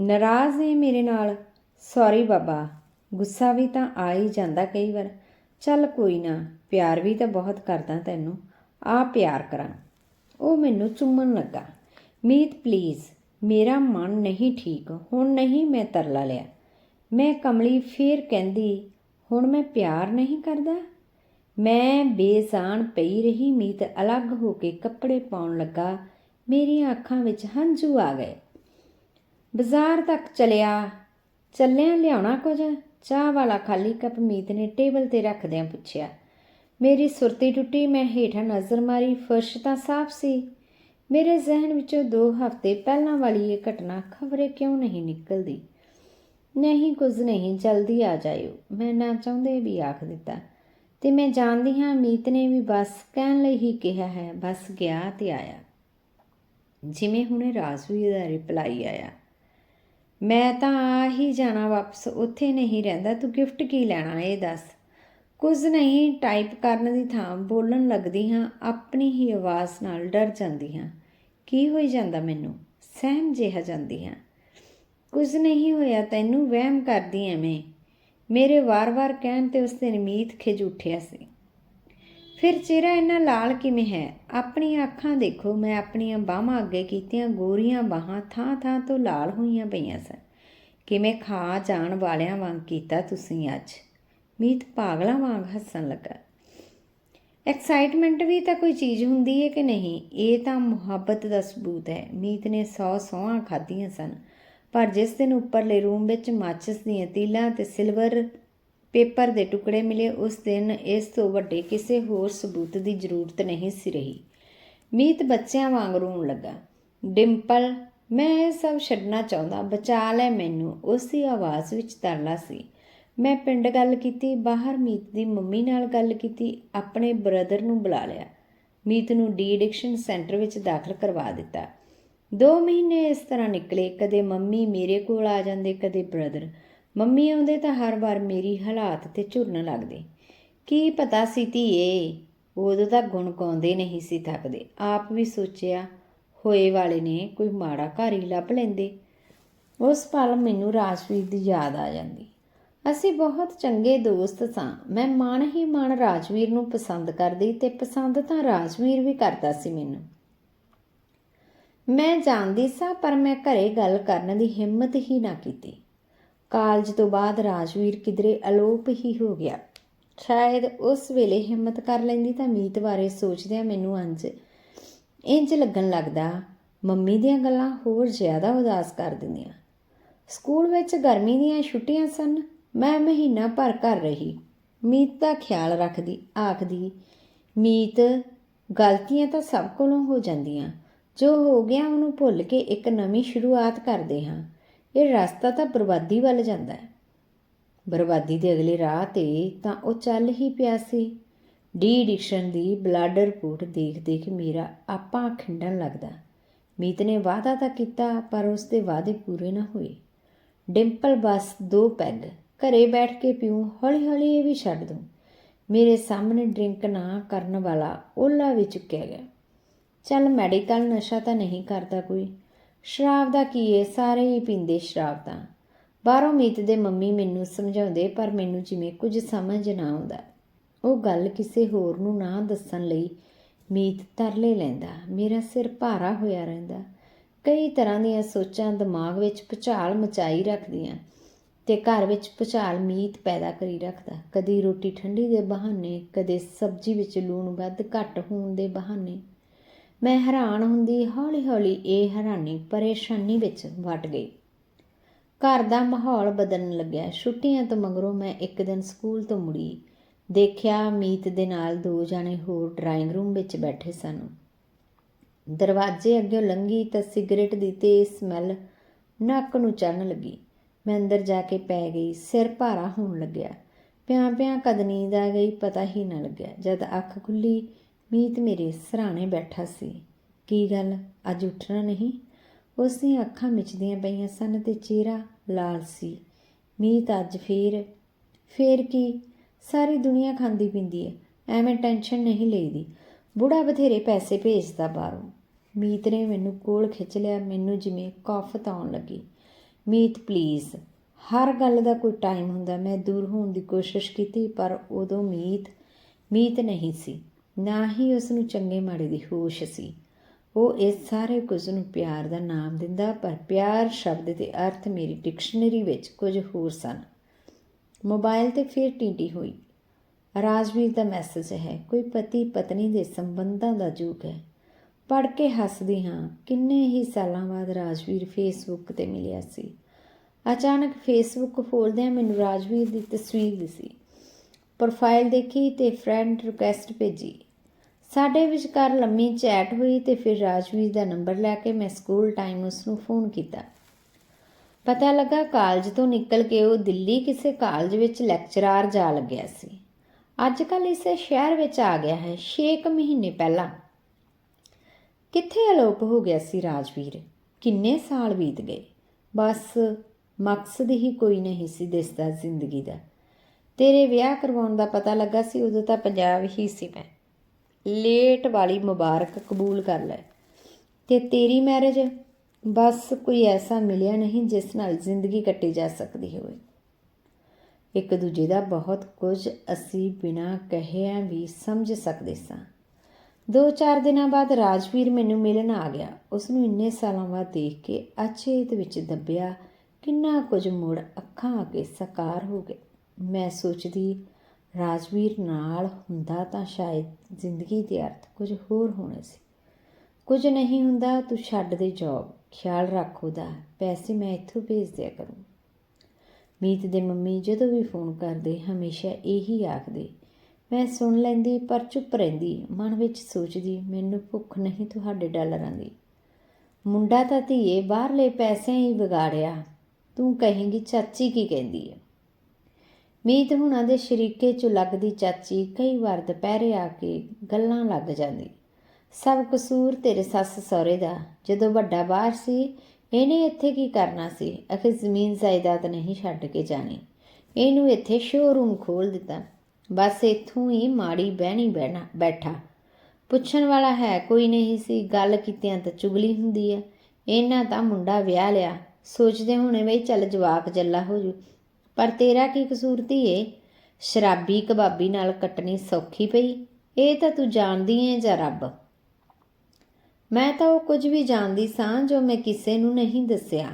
ਨਾਰਾਜ਼ ਹੈ ਮੇਰੇ ਨਾਲ। ਸੌਰੀ ਬਾਬਾ। ਗੁੱਸਾ ਵੀ ਤਾਂ ਆ ਹੀ ਜਾਂਦਾ ਕਈ ਵਾਰ। ਚੱਲ ਕੋਈ ਨਾ, ਪਿਆਰ ਵੀ ਤਾਂ ਬਹੁਤ ਕਰਦਾ ਤੈਨੂੰ। ਆ ਪਿਆਰ ਕਰਾਂ। ਉਹ ਮੈਨੂੰ ਚੁੰਮਣ ਲੱਗਾ। ਮੀਤ ਪਲੀਜ਼ ਮੇਰਾ ਮਨ ਨਹੀਂ ਠੀਕ, ਹੁਣ ਨਹੀਂ ਮੈਂ ਤਰਲਾ ਲਿਆ। ਮੈਂ ਕਮਲੀ ਫੇਰ ਕਹਿੰਦੀ, ਹੁਣ ਮੈਂ ਪਿਆਰ ਨਹੀਂ ਕਰਦਾ? ਮੈਂ ਬੇਜ਼ਾਨ ਪਈ ਰਹੀ, ਮੀਤ ਅਲੱਗ ਹੋ ਕੇ ਕੱਪੜੇ ਪਾਉਣ ਲੱਗਾ। ਮੇਰੀਆਂ ਅੱਖਾਂ ਵਿੱਚ ਹੰਝੂ ਆ ਗਏ। ਬਾਜ਼ਾਰ ਤੱਕ ਚਲਿਆ। ਚੱਲਿਆ ਲਿਆਉਣਾ ਕੁਝ? ਚਾਹ ਵਾਲਾ ਖਾਲੀ ਕੱਪ ਮੀਤ ਨੇ ਟੇਬਲ ਤੇ ਰੱਖਦਿਆਂ ਪੁੱਛਿਆ। ਮੇਰੀ ਸੁਰਤੀ ਟੁੱਟੀ, ਮੈਂ ਹੇਠਾਂ ਨਜ਼ਰ ਮਾਰੀ, ਫਰਸ਼ ਤਾਂ ਸਾਫ਼ ਸੀ। ਮੇਰੇ ਜ਼ਿਹਨ ਵਿੱਚੋਂ 2 ਹਫ਼ਤੇ ਪਹਿਲਾਂ ਵਾਲੀ ਇਹ ਘਟਨਾ ਖਬਰੇ ਕਿਉਂ ਨਹੀਂ ਨਿਕਲਦੀ? ਨਹੀਂ, ਕੁਝ ਨਹੀਂ, ਜਲਦੀ ਆ ਜਾਇਓ। ਮੈਂ ਨਾ ਚਾਹੁੰਦੇ ਵੀ ਆਖ ਦਿੱਤਾ। ਤੇ ਮੈਂ ਜਾਣਦੀ ਹਾਂ, ਮੀਤ ਨੇ ਵੀ ਬਸ ਕਹਿਣ ਲਈ ਹੀ ਕਿਹਾ ਹੈ, ਬਸ ਗਿਆ ਤੇ ਆਇਆ। ਜਿਵੇਂ ਹੁਣੇ ਰਾਜਵੀਰ ਦਾ ਰਿਪਲਾਈ ਆਇਆ। ਮੈਂ ਤਾਂ ਆ ਹੀ ਜਾਣਾ ਵਾਪਸ, ਉੱਥੇ ਨਹੀਂ ਰਹਿੰਦਾ, ਤੂੰ ਗਿਫਟ ਕੀ ਲੈਣਾ, ਇਹ ਦੱਸ। ਕੁਝ ਨਹੀਂ ਟਾਈਪ ਕਰਨ ਦੀ ਥਾਂ ਬੋਲਣ ਲੱਗਦੀ ਹਾਂ, ਆਪਣੀ ਹੀ ਆਵਾਜ਼ ਨਾਲ ਡਰ ਜਾਂਦੀ ਹਾਂ। ਕੀ ਹੋਈ ਜਾਂਦਾ ਮੈਨੂੰ? ਸਹਿਮ ਜਿਹਾ ਜਾਂਦੀ ਹਾਂ। ਕੁਝ ਨਹੀਂ ਹੋਇਆ, ਤੈਨੂੰ ਵਹਿਮ ਕਰਦੀ ਐਵੇਂ। ਮੇਰੇ ਵਾਰ-ਵਾਰ ਕਹਿਣ ਤੇ ਉਸ ਦਿਨ ਮੀਤ ਖਿਜ ਉੱਠਿਆ ਸੀ। ਫਿਰ ਚਿਹਰਾ ਇੰਨਾ ਲਾਲ ਕਿਵੇਂ ਹੈ? ਆਪਣੀਆਂ ਅੱਖਾਂ ਦੇਖੋ, ਮੈਂ ਆਪਣੀਆਂ ਬਾਹਾਂ ਅੱਗੇ ਕੀਤੀਆਂ ਗੋਰੀਆਂ ਬਾਹਾਂ ਥਾਂ-ਥਾਂ ਤੋਂ ਲਾਲ ਹੋਈਆਂ ਪਈਆਂ ਸਨ। ਕਿਵੇਂ ਖਾ ਜਾਣ ਵਾਲਿਆਂ ਵਾਂਗ ਕੀਤਾ ਤੁਸੀਂ ਅੱਜ? ਮੀਤ ਪਾਗਲਾਂ ਵਾਂਗ ਹੱਸਣ ਲੱਗਾ। ਐਕਸਾਈਟਮੈਂਟ ਵੀ ਤਾਂ ਕੋਈ ਚੀਜ਼ ਹੁੰਦੀ ਹੈ ਕਿ ਨਹੀਂ? ਇਹ ਤਾਂ ਮੁਹੱਬਤ ਦਾ ਸਬੂਤ ਹੈ। ਮੀਤ ਨੇ ਸੌ ਸੌਹਾਂ ਖਾਧੀਆਂ ਸਨ। ਪਰ ਜਿਸ ਦਿਨ ਉੱਪਰਲੇ ਰੂਮ ਵਿੱਚ ਮਾਚਿਸ ਦੀਆਂ ਤੀਲਾਂ ਤੇ ਸਿਲਵਰ ਪੇਪਰ ਦੇ ਟੁਕੜੇ ਮਿਲੇ, ਉਸ ਦਿਨ ਇਸ ਤੋਂ ਵੱਡੇ ਕਿਸੇ ਹੋਰ ਸਬੂਤ ਦੀ ਜ਼ਰੂਰਤ ਨਹੀਂ ਸੀ ਰਹੀ। ਮੀਤ ਬੱਚਿਆਂ ਵਾਂਗ ਰੋਣ ਲੱਗਾ। ਡਿੰਪਲ, ਮੈਂ ਇਹ ਸਭ ਛੱਡਣਾ ਚਾਹੁੰਦਾ। ਬਚਾ ਲੈ ਮੈਨੂੰ। ਉਸ ਦੀ ਆਵਾਜ਼ ਵਿੱਚ ਤਰਲਾ ਸੀ। ਮੈਂ ਪਿੰਡ ਗੱਲ ਕੀਤੀ, ਬਾਹਰ ਮੀਤ ਦੀ ਮੰਮੀ ਨਾਲ ਗੱਲ ਕੀਤੀ, ਆਪਣੇ ਬ੍ਰਦਰ ਨੂੰ ਬੁਲਾ ਲਿਆ। ਮੀਤ ਨੂੰ ਡੀ ਐਡਿਕਸ਼ਨ ਸੈਂਟਰ ਵਿੱਚ ਦਾਖਲ ਕਰਵਾ ਦਿੱਤਾ। 2 ਮਹੀਨੇ ਇਸ ਤਰ੍ਹਾਂ ਨਿਕਲੇ, ਕਦੇ ਮੰਮੀ ਮੇਰੇ ਕੋਲ ਆ ਜਾਂਦੇ, ਕਦੇ ਬ੍ਰਦਰ ਮੰਮੀ ਆਉਂਦੇ ਤਾਂ ਹਰ ਵਾਰ ਮੇਰੀ ਹਾਲਾਤ ਤੇ ਝੁਰਨ ਲੱਗਦੇ। ਕੀ ਪਤਾ ਸੀ ਧੀਏ, ਉਦੋਂ ਤਾਂ ਗੁਣ ਗਾਉਂਦੇ ਨਹੀਂ ਸੀ ਥੱਕਦੇ। ਆਪ ਵੀ ਸੋਚਿਆ, ਹੋਏ ਵਾਲੇ ਨੇ ਕੋਈ ਮਾੜਾ ਘਰ ਹੀ ਲੱਭ ਲੈਂਦੇ। ਉਸ ਪਲ ਮੈਨੂੰ ਰਾਜਵੀਰ ਦੀ ਯਾਦ ਆ ਜਾਂਦੀ। ਅਸੀਂ ਬਹੁਤ ਚੰਗੇ ਦੋਸਤ ਸਾਂ। ਮੈਂ ਮਨ ਹੀ ਮਨ ਰਾਜਵੀਰ ਨੂੰ ਪਸੰਦ ਕਰਦੀ ਤੇ ਪਸੰਦ ਤਾਂ ਰਾਜਵੀਰ ਵੀ ਕਰਦਾ ਸੀ ਮੈਨੂੰ। ਮੈਂ ਜਾਣਦੀ ਸਾਂ, ਪਰ ਮੈਂ ਘਰੇ ਗੱਲ ਕਰਨ ਦੀ ਹਿੰਮਤ ਹੀ ਨਾ ਕੀਤੀ। ਕਾਲਜ ਤੋਂ ਬਾਅਦ ਰਾਜਵੀਰ ਕਿਧਰੇ ਅਲੋਪ ਹੀ ਹੋ ਗਿਆ। ਸ਼ਾਇਦ ਉਸ ਵੇਲੇ ਹਿੰਮਤ ਕਰ ਲੈਂਦੀ ਤਾਂ ਮੀਤ ਬਾਰੇ ਸੋਚਦਿਆਂ ਮੈਨੂੰ ਅੰਜ ਇੰਜ ਲੱਗਣ ਲੱਗਦਾ, ਮੰਮੀ ਦੀਆਂ ਗੱਲਾਂ ਹੋਰ ਜ਼ਿਆਦਾ ਉਦਾਸ ਕਰ ਦਿੰਦੀਆਂ। ਸਕੂਲ ਵਿੱਚ ਗਰਮੀ ਦੀਆਂ ਛੁੱਟੀਆਂ ਸਨ ਮੈਂ ਮਹੀਨਾ ਭਰ ਘਰ ਰਹੀ। ਮੀਤ ਦਾ ਖਿਆਲ ਰੱਖਦੀ, ਆਖਦੀ, ਮੀਤ, ਗਲਤੀਆਂ ਤਾਂ ਸਭ ਕੋਲੋਂ ਹੋ ਜਾਂਦੀਆਂ। ਜੋ ਹੋ ਗਿਆ ਉਹਨੂੰ ਭੁੱਲ ਕੇ ਇੱਕ ਨਵੀਂ ਸ਼ੁਰੂਆਤ ਕਰਦੇ ਹਾਂ। ਇਹ ਰਸਤਾ ਤਾਂ ਬਰਬਾਦੀ ਵੱਲ ਜਾਂਦਾ ਹੈ। ਬਰਬਾਦੀ ਦੇ ਅਗਲੇ ਰਾਹ ਤੇ ਤਾਂ ਉਹ ਚੱਲ ਹੀ ਪਿਆ ਸੀ। ਡੀ ਐਡਿਕਸ਼ਨ ਦੀ ਬਲੱਡ ਰਿਪੋਰਟ ਦੇਖ ਦੇਖ ਮੇਰਾ ਆਪਾ ਖਿੰਡਣ ਲੱਗਦਾ। ਮੀਤ ਨੇ ਵਾਅਦਾ ਤਾਂ ਕੀਤਾ, ਪਰ ਉਸ ਦੇ ਵਾਅਦੇ ਪੂਰੇ ਨਾ ਹੋਏ। ਡਿੰਪਲ ਬਸ ਦੋ ਪੈਗ ਘਰੇ ਬੈਠ ਕੇ ਪੀਉ ਹੌਲੀ ਹੌਲੀ ਇਹ ਵੀ ਛੱਡ ਦੂੰ। ਮੇਰੇ ਸਾਹਮਣੇ ਡਰਿੰਕ ਨਾ ਕਰਨ ਵਾਲਾ ਓਲਾ ਵੀ ਚੁੱਕਿਆ ਗਿਆ। ਚੱਲ ਮੈਡੀਕਲ ਨਸ਼ਾ ਤਾਂ ਨਹੀਂ ਕਰਦਾ ਕੋਈ। ਸ਼ਰਾਬ ਦਾ ਕੀ ਏ? ਸਾਰੇ ਹੀ ਪੀਂਦੇ ਸ਼ਰਾਬ ਤਾਂ। ਬਾਹਰੋਂ ਮੀਤ ਦੇ ਮੰਮੀ ਮੈਨੂੰ ਸਮਝਾਉਂਦੇ, ਪਰ ਮੈਨੂੰ ਜਿਵੇਂ ਕੁਝ ਸਮਝ ਨਾ ਆਉਂਦਾ। ਉਹ ਗੱਲ ਕਿਸੇ ਹੋਰ ਨੂੰ ਨਾ ਦੱਸਣ ਲਈ ਮੀਤ ਤਰਲੇ ਲੈਂਦਾ। ਮੇਰਾ ਸਿਰ ਭਾਰਾ ਹੋਇਆ ਰਹਿੰਦਾ। ਕਈ ਤਰ੍ਹਾਂ ਦੀਆਂ ਸੋਚਾਂ ਦਿਮਾਗ ਵਿੱਚ ਭੁਚਾਲ ਮਚਾਈ ਰੱਖਦੀਆਂ। ਤੇ ਘਰ ਵਿੱਚ ਭੁਚਾਲ ਮੀਤ ਪੈਦਾ ਕਰੀ ਰੱਖਦਾ। ਕਦੀ ਰੋਟੀ ਠੰਡੀ ਦੇ ਬਹਾਨੇ, ਕਦੇ ਸਬਜ਼ੀ ਵਿੱਚ ਲੂਣ ਵੱਧ ਘੱਟ ਹੋਣ ਦੇ ਬਹਾਨੇ। ਮੈਂ ਹੈਰਾਨ ਹੁੰਦੀ ਹੌਲੀ-ਹੌਲੀ ਇਹ ਹੈਰਾਨੀ ਪਰੇਸ਼ਾਨੀ ਵਿੱਚ ਵਟ ਗਈ। ਘਰ ਦਾ ਮਾਹੌਲ ਬਦਲਣ ਲੱਗਿਆ। ਛੁੱਟੀਆਂ ਤੋਂ ਮਗਰੋਂ ਮੈਂ ਇੱਕ ਦਿਨ ਸਕੂਲ ਤੋਂ ਮੁੜੀ। ਦੇਖਿਆ ਮੀਤ ਦੇ ਨਾਲ ਦੋ ਜਾਣੇ ਹੋਰ ਡਰਾਇੰਗ ਰੂਮ ਵਿੱਚ ਬੈਠੇ ਸਨ। ਦਰਵਾਜ਼ੇ ਅੱਗੇ ਲੰਘੀ ਤਾਂ ਸਿਗਰਟ ਦੀ ਤੇਜ਼ ਸਮੈਲ ਨੱਕ ਨੂੰ ਚੜਨ ਲੱਗੀ। ਮੈਂ ਅੰਦਰ ਜਾ ਕੇ ਪੈ ਗਈ, ਸਿਰ ਭਾਰਾ ਹੋਣ ਲੱਗਿਆ। ਪਿਆਂ ਪਿਆਂ ਕਦ ਨੀਂਦ ਆ ਗਈ ਪਤਾ ਹੀ ਨਾ ਲੱਗਿਆ। ਜਦ ਅੱਖ ਖੁੱਲੀ, ਮੀਤ ਮੇਰੇ ਸਰਾਣੇ ਬੈਠਾ ਸੀ। ਕੀ ਗੱਲ? ਅੱਜ ਉੱਠਣਾ ਨਹੀਂ? ਉਸ ਦੀਆਂ ਅੱਖਾਂ ਮਿਚਦੀਆਂ ਪਈਆਂ ਸਨ ਤੇ ਚਿਹਰਾ ਲਾਲ ਸੀ। ਮੀਤ ਅੱਜ ਫੇਰ ਫੇਰ ਕੀ? ਸਾਰੀ ਦੁਨੀਆ ਖਾਂਦੀ ਪੀਂਦੀ ਹੈ ਐਵੇਂ ਟੈਨਸ਼ਨ ਨਹੀਂ ਲਈਦੀ। ਬੁੜਾ ਬਥੇਰੇ ਪੈਸੇ ਭੇਜਦਾ ਬਾਹਰੋਂ। ਮੀਤ ਨੇ ਮੈਨੂੰ ਕੋਲ ਖਿੱਚ ਲਿਆ। ਮੈਨੂੰ ਜਿਵੇਂ ਕਫਤ ਆਉਣ ਲੱਗੀ। ਮੀਤ ਪਲੀਜ਼। ਹਰ ਗੱਲ ਦਾ ਕੋਈ ਟਾਈਮ ਹੁੰਦਾ। ਮੈਂ ਦੂਰ ਹੋਣ ਦੀ ਕੋਸ਼ਿਸ਼ ਕੀਤੀ, ਪਰ ਉਦੋਂ ਮੀਤ ਮੀਤ ਨਹੀਂ ਸੀ। ਨਾ ਹੀ ਉਸ ਨੂੰ ਚੰਗੇ ਮਾੜੇ ਦੀ ਹੋਸ਼ ਸੀ। ਉਹ ਇਸ ਸਾਰੇ ਕੁਝ ਨੂੰ ਪਿਆਰ ਦਾ ਨਾਮ ਦਿੰਦਾ, ਪਰ ਪਿਆਰ ਸ਼ਬਦ ਦੇ ਅਰਥ ਮੇਰੀ ਡਿਕਸ਼ਨਰੀ ਵਿੱਚ ਕੁਝ ਹੋਰ ਸਨ। ਮੋਬਾਈਲ ਤੇ ਫਿਰ ਟੀਟੀ ਹੋਈ। ਰਾਜਵੀਰ ਦਾ ਮੈਸੇਜ ਹੈ, ਕੋਈ ਪਤੀ ਪਤਨੀ ਦੇ ਸੰਬੰਧਾਂ ਦਾ ਜੂਕ ਹੈ। ਪੜ ਕੇ ਹੱਸਦੀ ਹਾਂ। ਕਿੰਨੇ ਹੀ ਸਾਲਾਂ ਬਾਅਦ ਰਾਜਵੀਰ ਫੇਸਬੁੱਕ ਤੇ ਮਿਲਿਆ ਸੀ। ਅਚਾਨਕ ਫੇਸਬੁੱਕ ਖੋਲਦਿਆਂ ਮੈਨੂੰ ਰਾਜਵੀਰ ਦੀ ਤਸਵੀਰ ਦਿਸੀ। ਪ੍ਰੋਫਾਈਲ ਦੇਖੀ ਤੇ ਫਰੈਂਡ ਰਿਕੁਐਸਟ ਭੇਜੀ। ਸਾਡੇ ਵਿਚਕਾਰ ਲੰਮੀ ਚੈਟ ਹੋਈ ਤੇ ਫਿਰ ਰਾਜਵੀਰ ਦਾ ਨੰਬਰ ਲੈ ਕੇ ਮੈਂ ਸਕੂਲ ਟਾਈਮ ਉਸ ਨੂੰ ਫੋਨ ਕੀਤਾ। ਪਤਾ ਲੱਗਾ ਕਾਲਜ ਤੋਂ ਨਿਕਲ ਕੇ ਉਹ ਦਿੱਲੀ ਕਿਸੇ ਕਾਲਜ ਵਿੱਚ ਲੈਕਚਰਾਰ ਜਾ ਲੱਗਿਆ ਸੀ। ਅੱਜ ਕੱਲ ਇਸੇ ਸ਼ਹਿਰ ਵਿੱਚ ਆ ਗਿਆ ਹੈ। 6 ਮਹੀਨੇ ਪਹਿਲਾਂ ਕਿੱਥੇ ਅਲੋਪ ਹੋ ਗਿਆ ਸੀ ਰਾਜਵੀਰ? ਕਿੰਨੇ ਸਾਲ ਬੀਤ ਗਏ? ਬਸ ਮਕਸਦ ਹੀ ਕੋਈ ਨਹੀਂ ਸੀ ਦਿਸਦਾ ਜ਼ਿੰਦਗੀ ਦਾ। ਤੇਰੇ ਵਿਆਹ ਕਰਵਾਉਣ ਦਾ ਪਤਾ ਲੱਗਾ ਸੀ, ਉਦੋਂ ਤਾਂ ਪੰਜਾਬ ਹੀ ਸੀ ਮੈਂ। ਲੇਟ ਵਾਲੀ ਮੁਬਾਰਕ ਕਬੂਲ ਕਰ ਲੈ। ਤੇ ਤੇਰੀ ਮੈਰਿਜ ਬਸ ਕੋਈ ਐਸਾ ਮਿਲਿਆ ਨਹੀਂ ਜਿਸ ਨਾਲ ਜ਼ਿੰਦਗੀ ਕੱਟੀ ਜਾ ਸਕਦੀ ਹੋਵੇ। ਇੱਕ ਦੂਜੇ ਦਾ ਬਹੁਤ ਕੁਝ ਅਸੀਂ ਬਿਨਾਂ ਕਹਿਆਂ ਵੀ ਸਮਝ ਸਕਦੇ ਸਾਂ। ਦੋ ਚਾਰ ਦਿਨਾਂ ਬਾਅਦ ਰਾਜਵੀਰ ਮੈਨੂੰ ਮਿਲਣ ਆ ਗਿਆ। ਉਸ ਨੂੰ ਇੰਨੇ ਸਾਲਾਂ ਬਾਅਦ ਦੇਖ ਕੇ ਅਚੇਤ ਵਿੱਚ ਦੱਬਿਆ, ਕਿੰਨਾ ਕੁਝ ਮੁੜ ਅੱਖਾਂ ਅੱਗੇ ਸਾਕਾਰ ਹੋ ਗਏ ਮੈਂ ਸੋਚਦੀ, ਰਾਜਵੀਰ ਨਾਲ ਹੁੰਦਾ ਤਾਂ ਸ਼ਾਇਦ ਜ਼ਿੰਦਗੀ ਦੇ ਅਰਥ ਕੁਝ ਹੋਰ ਹੋਣੇ ਸੀ। ਕੁਝ ਨਹੀਂ ਹੁੰਦਾ, ਤੂੰ ਛੱਡ ਦੇ ਜੌਬ ਖਿਆਲ ਰੱਖ ਉਹਦਾ, ਪੈਸੇ ਮੈਂ ਇੱਥੋਂ ਭੇਜ ਦਿਆ ਕਰੂੰ। ਮੀਤ ਦੇ ਮੰਮੀ ਜਦੋਂ ਵੀ ਫੋਨ ਕਰਦੇ, ਹਮੇਸ਼ਾ ਇਹੀ ਆਖਦੇ ਮੈਂ ਸੁਣ ਲੈਂਦੀ ਪਰ ਚੁੱਪ ਰਹਿੰਦੀ। ਮਨ ਵਿੱਚ ਸੋਚਦੀ, ਮੈਨੂੰ ਭੁੱਖ ਨਹੀਂ ਤੁਹਾਡੇ ਡਾਲਰਾਂ ਦੀ। ਮੁੰਡਾ ਤਾਂ ਧੀਏ, ਬਾਹਰਲੇ ਪੈਸੇ ਹੀ ਵਿਗਾੜਿਆ। ਤੂੰ ਕਹੇਂਗੀ, ਚਾਚੀ ਕੀ ਕਹਿੰਦੀ ਹੈ? ਮੀਤ ਹੁਣਾਂ ਦੇ ਸ਼ਰੀਕੇ ਚ ਲੱਗਦੀ ਚਾਚੀ ਕਈ ਵਾਰ ਦੁਪਹਿਰੇ ਆ ਕੇ ਗੱਲਾਂ ਲੱਗ ਜਾਂਦੀ। ਸਭ ਕਸੂਰ ਤੇਰੇ ਸੱਸ ਸਹੁਰੇ ਦਾ। ਜਦੋਂ ਵੱਡਾ ਬਾਹਰ ਸੀ, ਇਹਨੇ ਇੱਥੇ ਕੀ ਕਰਨਾ ਸੀ? ਅਖੇ ਜ਼ਮੀਨ ਜਾਇਦਾਦ ਨਹੀਂ ਛੱਡ ਕੇ ਜਾਣੀ। ਇਹਨੂੰ ਇੱਥੇ ਸ਼ੋਰੂਮ ਖੋਲ ਦਿੱਤਾ। ਬਸ ਇੱਥੋਂ ਹੀ ਮਾੜੀ ਬਹਿਣੀ ਬਹਿਣਾ, ਬੈਠਾ। ਪੁੱਛਣ ਵਾਲਾ ਹੈ, ਕੋਈ ਨਹੀਂ ਸੀ, ਗੱਲ ਕੀਤਿਆਂ ਤਾਂ ਚੁਗਲੀ ਹੁੰਦੀ ਹੈ ਇਹਨਾਂ ਤਾਂ ਮੁੰਡਾ ਵਿਆਹ ਲਿਆ। ਸੋਚਦੇ ਹੋਣੇ ਬਈ ਚੱਲ ਜਵਾਕ ਜੱਲਾ ਹੋ ਜੂ। ਪਰ ਤੇਰਾ ਕੀ ਕਸੂਰ ਧੀਏ? ਸ਼ਰਾਬੀ ਕਬਾਬੀ ਨਾਲ ਕੱਟਣੀ ਸੌਖੀ ਪਈ। ਇਹ ਤਾਂ ਤੂੰ ਜਾਣਦੀ ਏ ਜਾਂ ਰੱਬ? ਮੈਂ ਤਾਂ ਉਹ ਕੁਝ ਵੀ ਜਾਣਦੀ ਸਾਂ ਜੋ ਮੈਂ ਕਿਸੇ ਨੂੰ ਨਹੀਂ ਦੱਸਿਆ।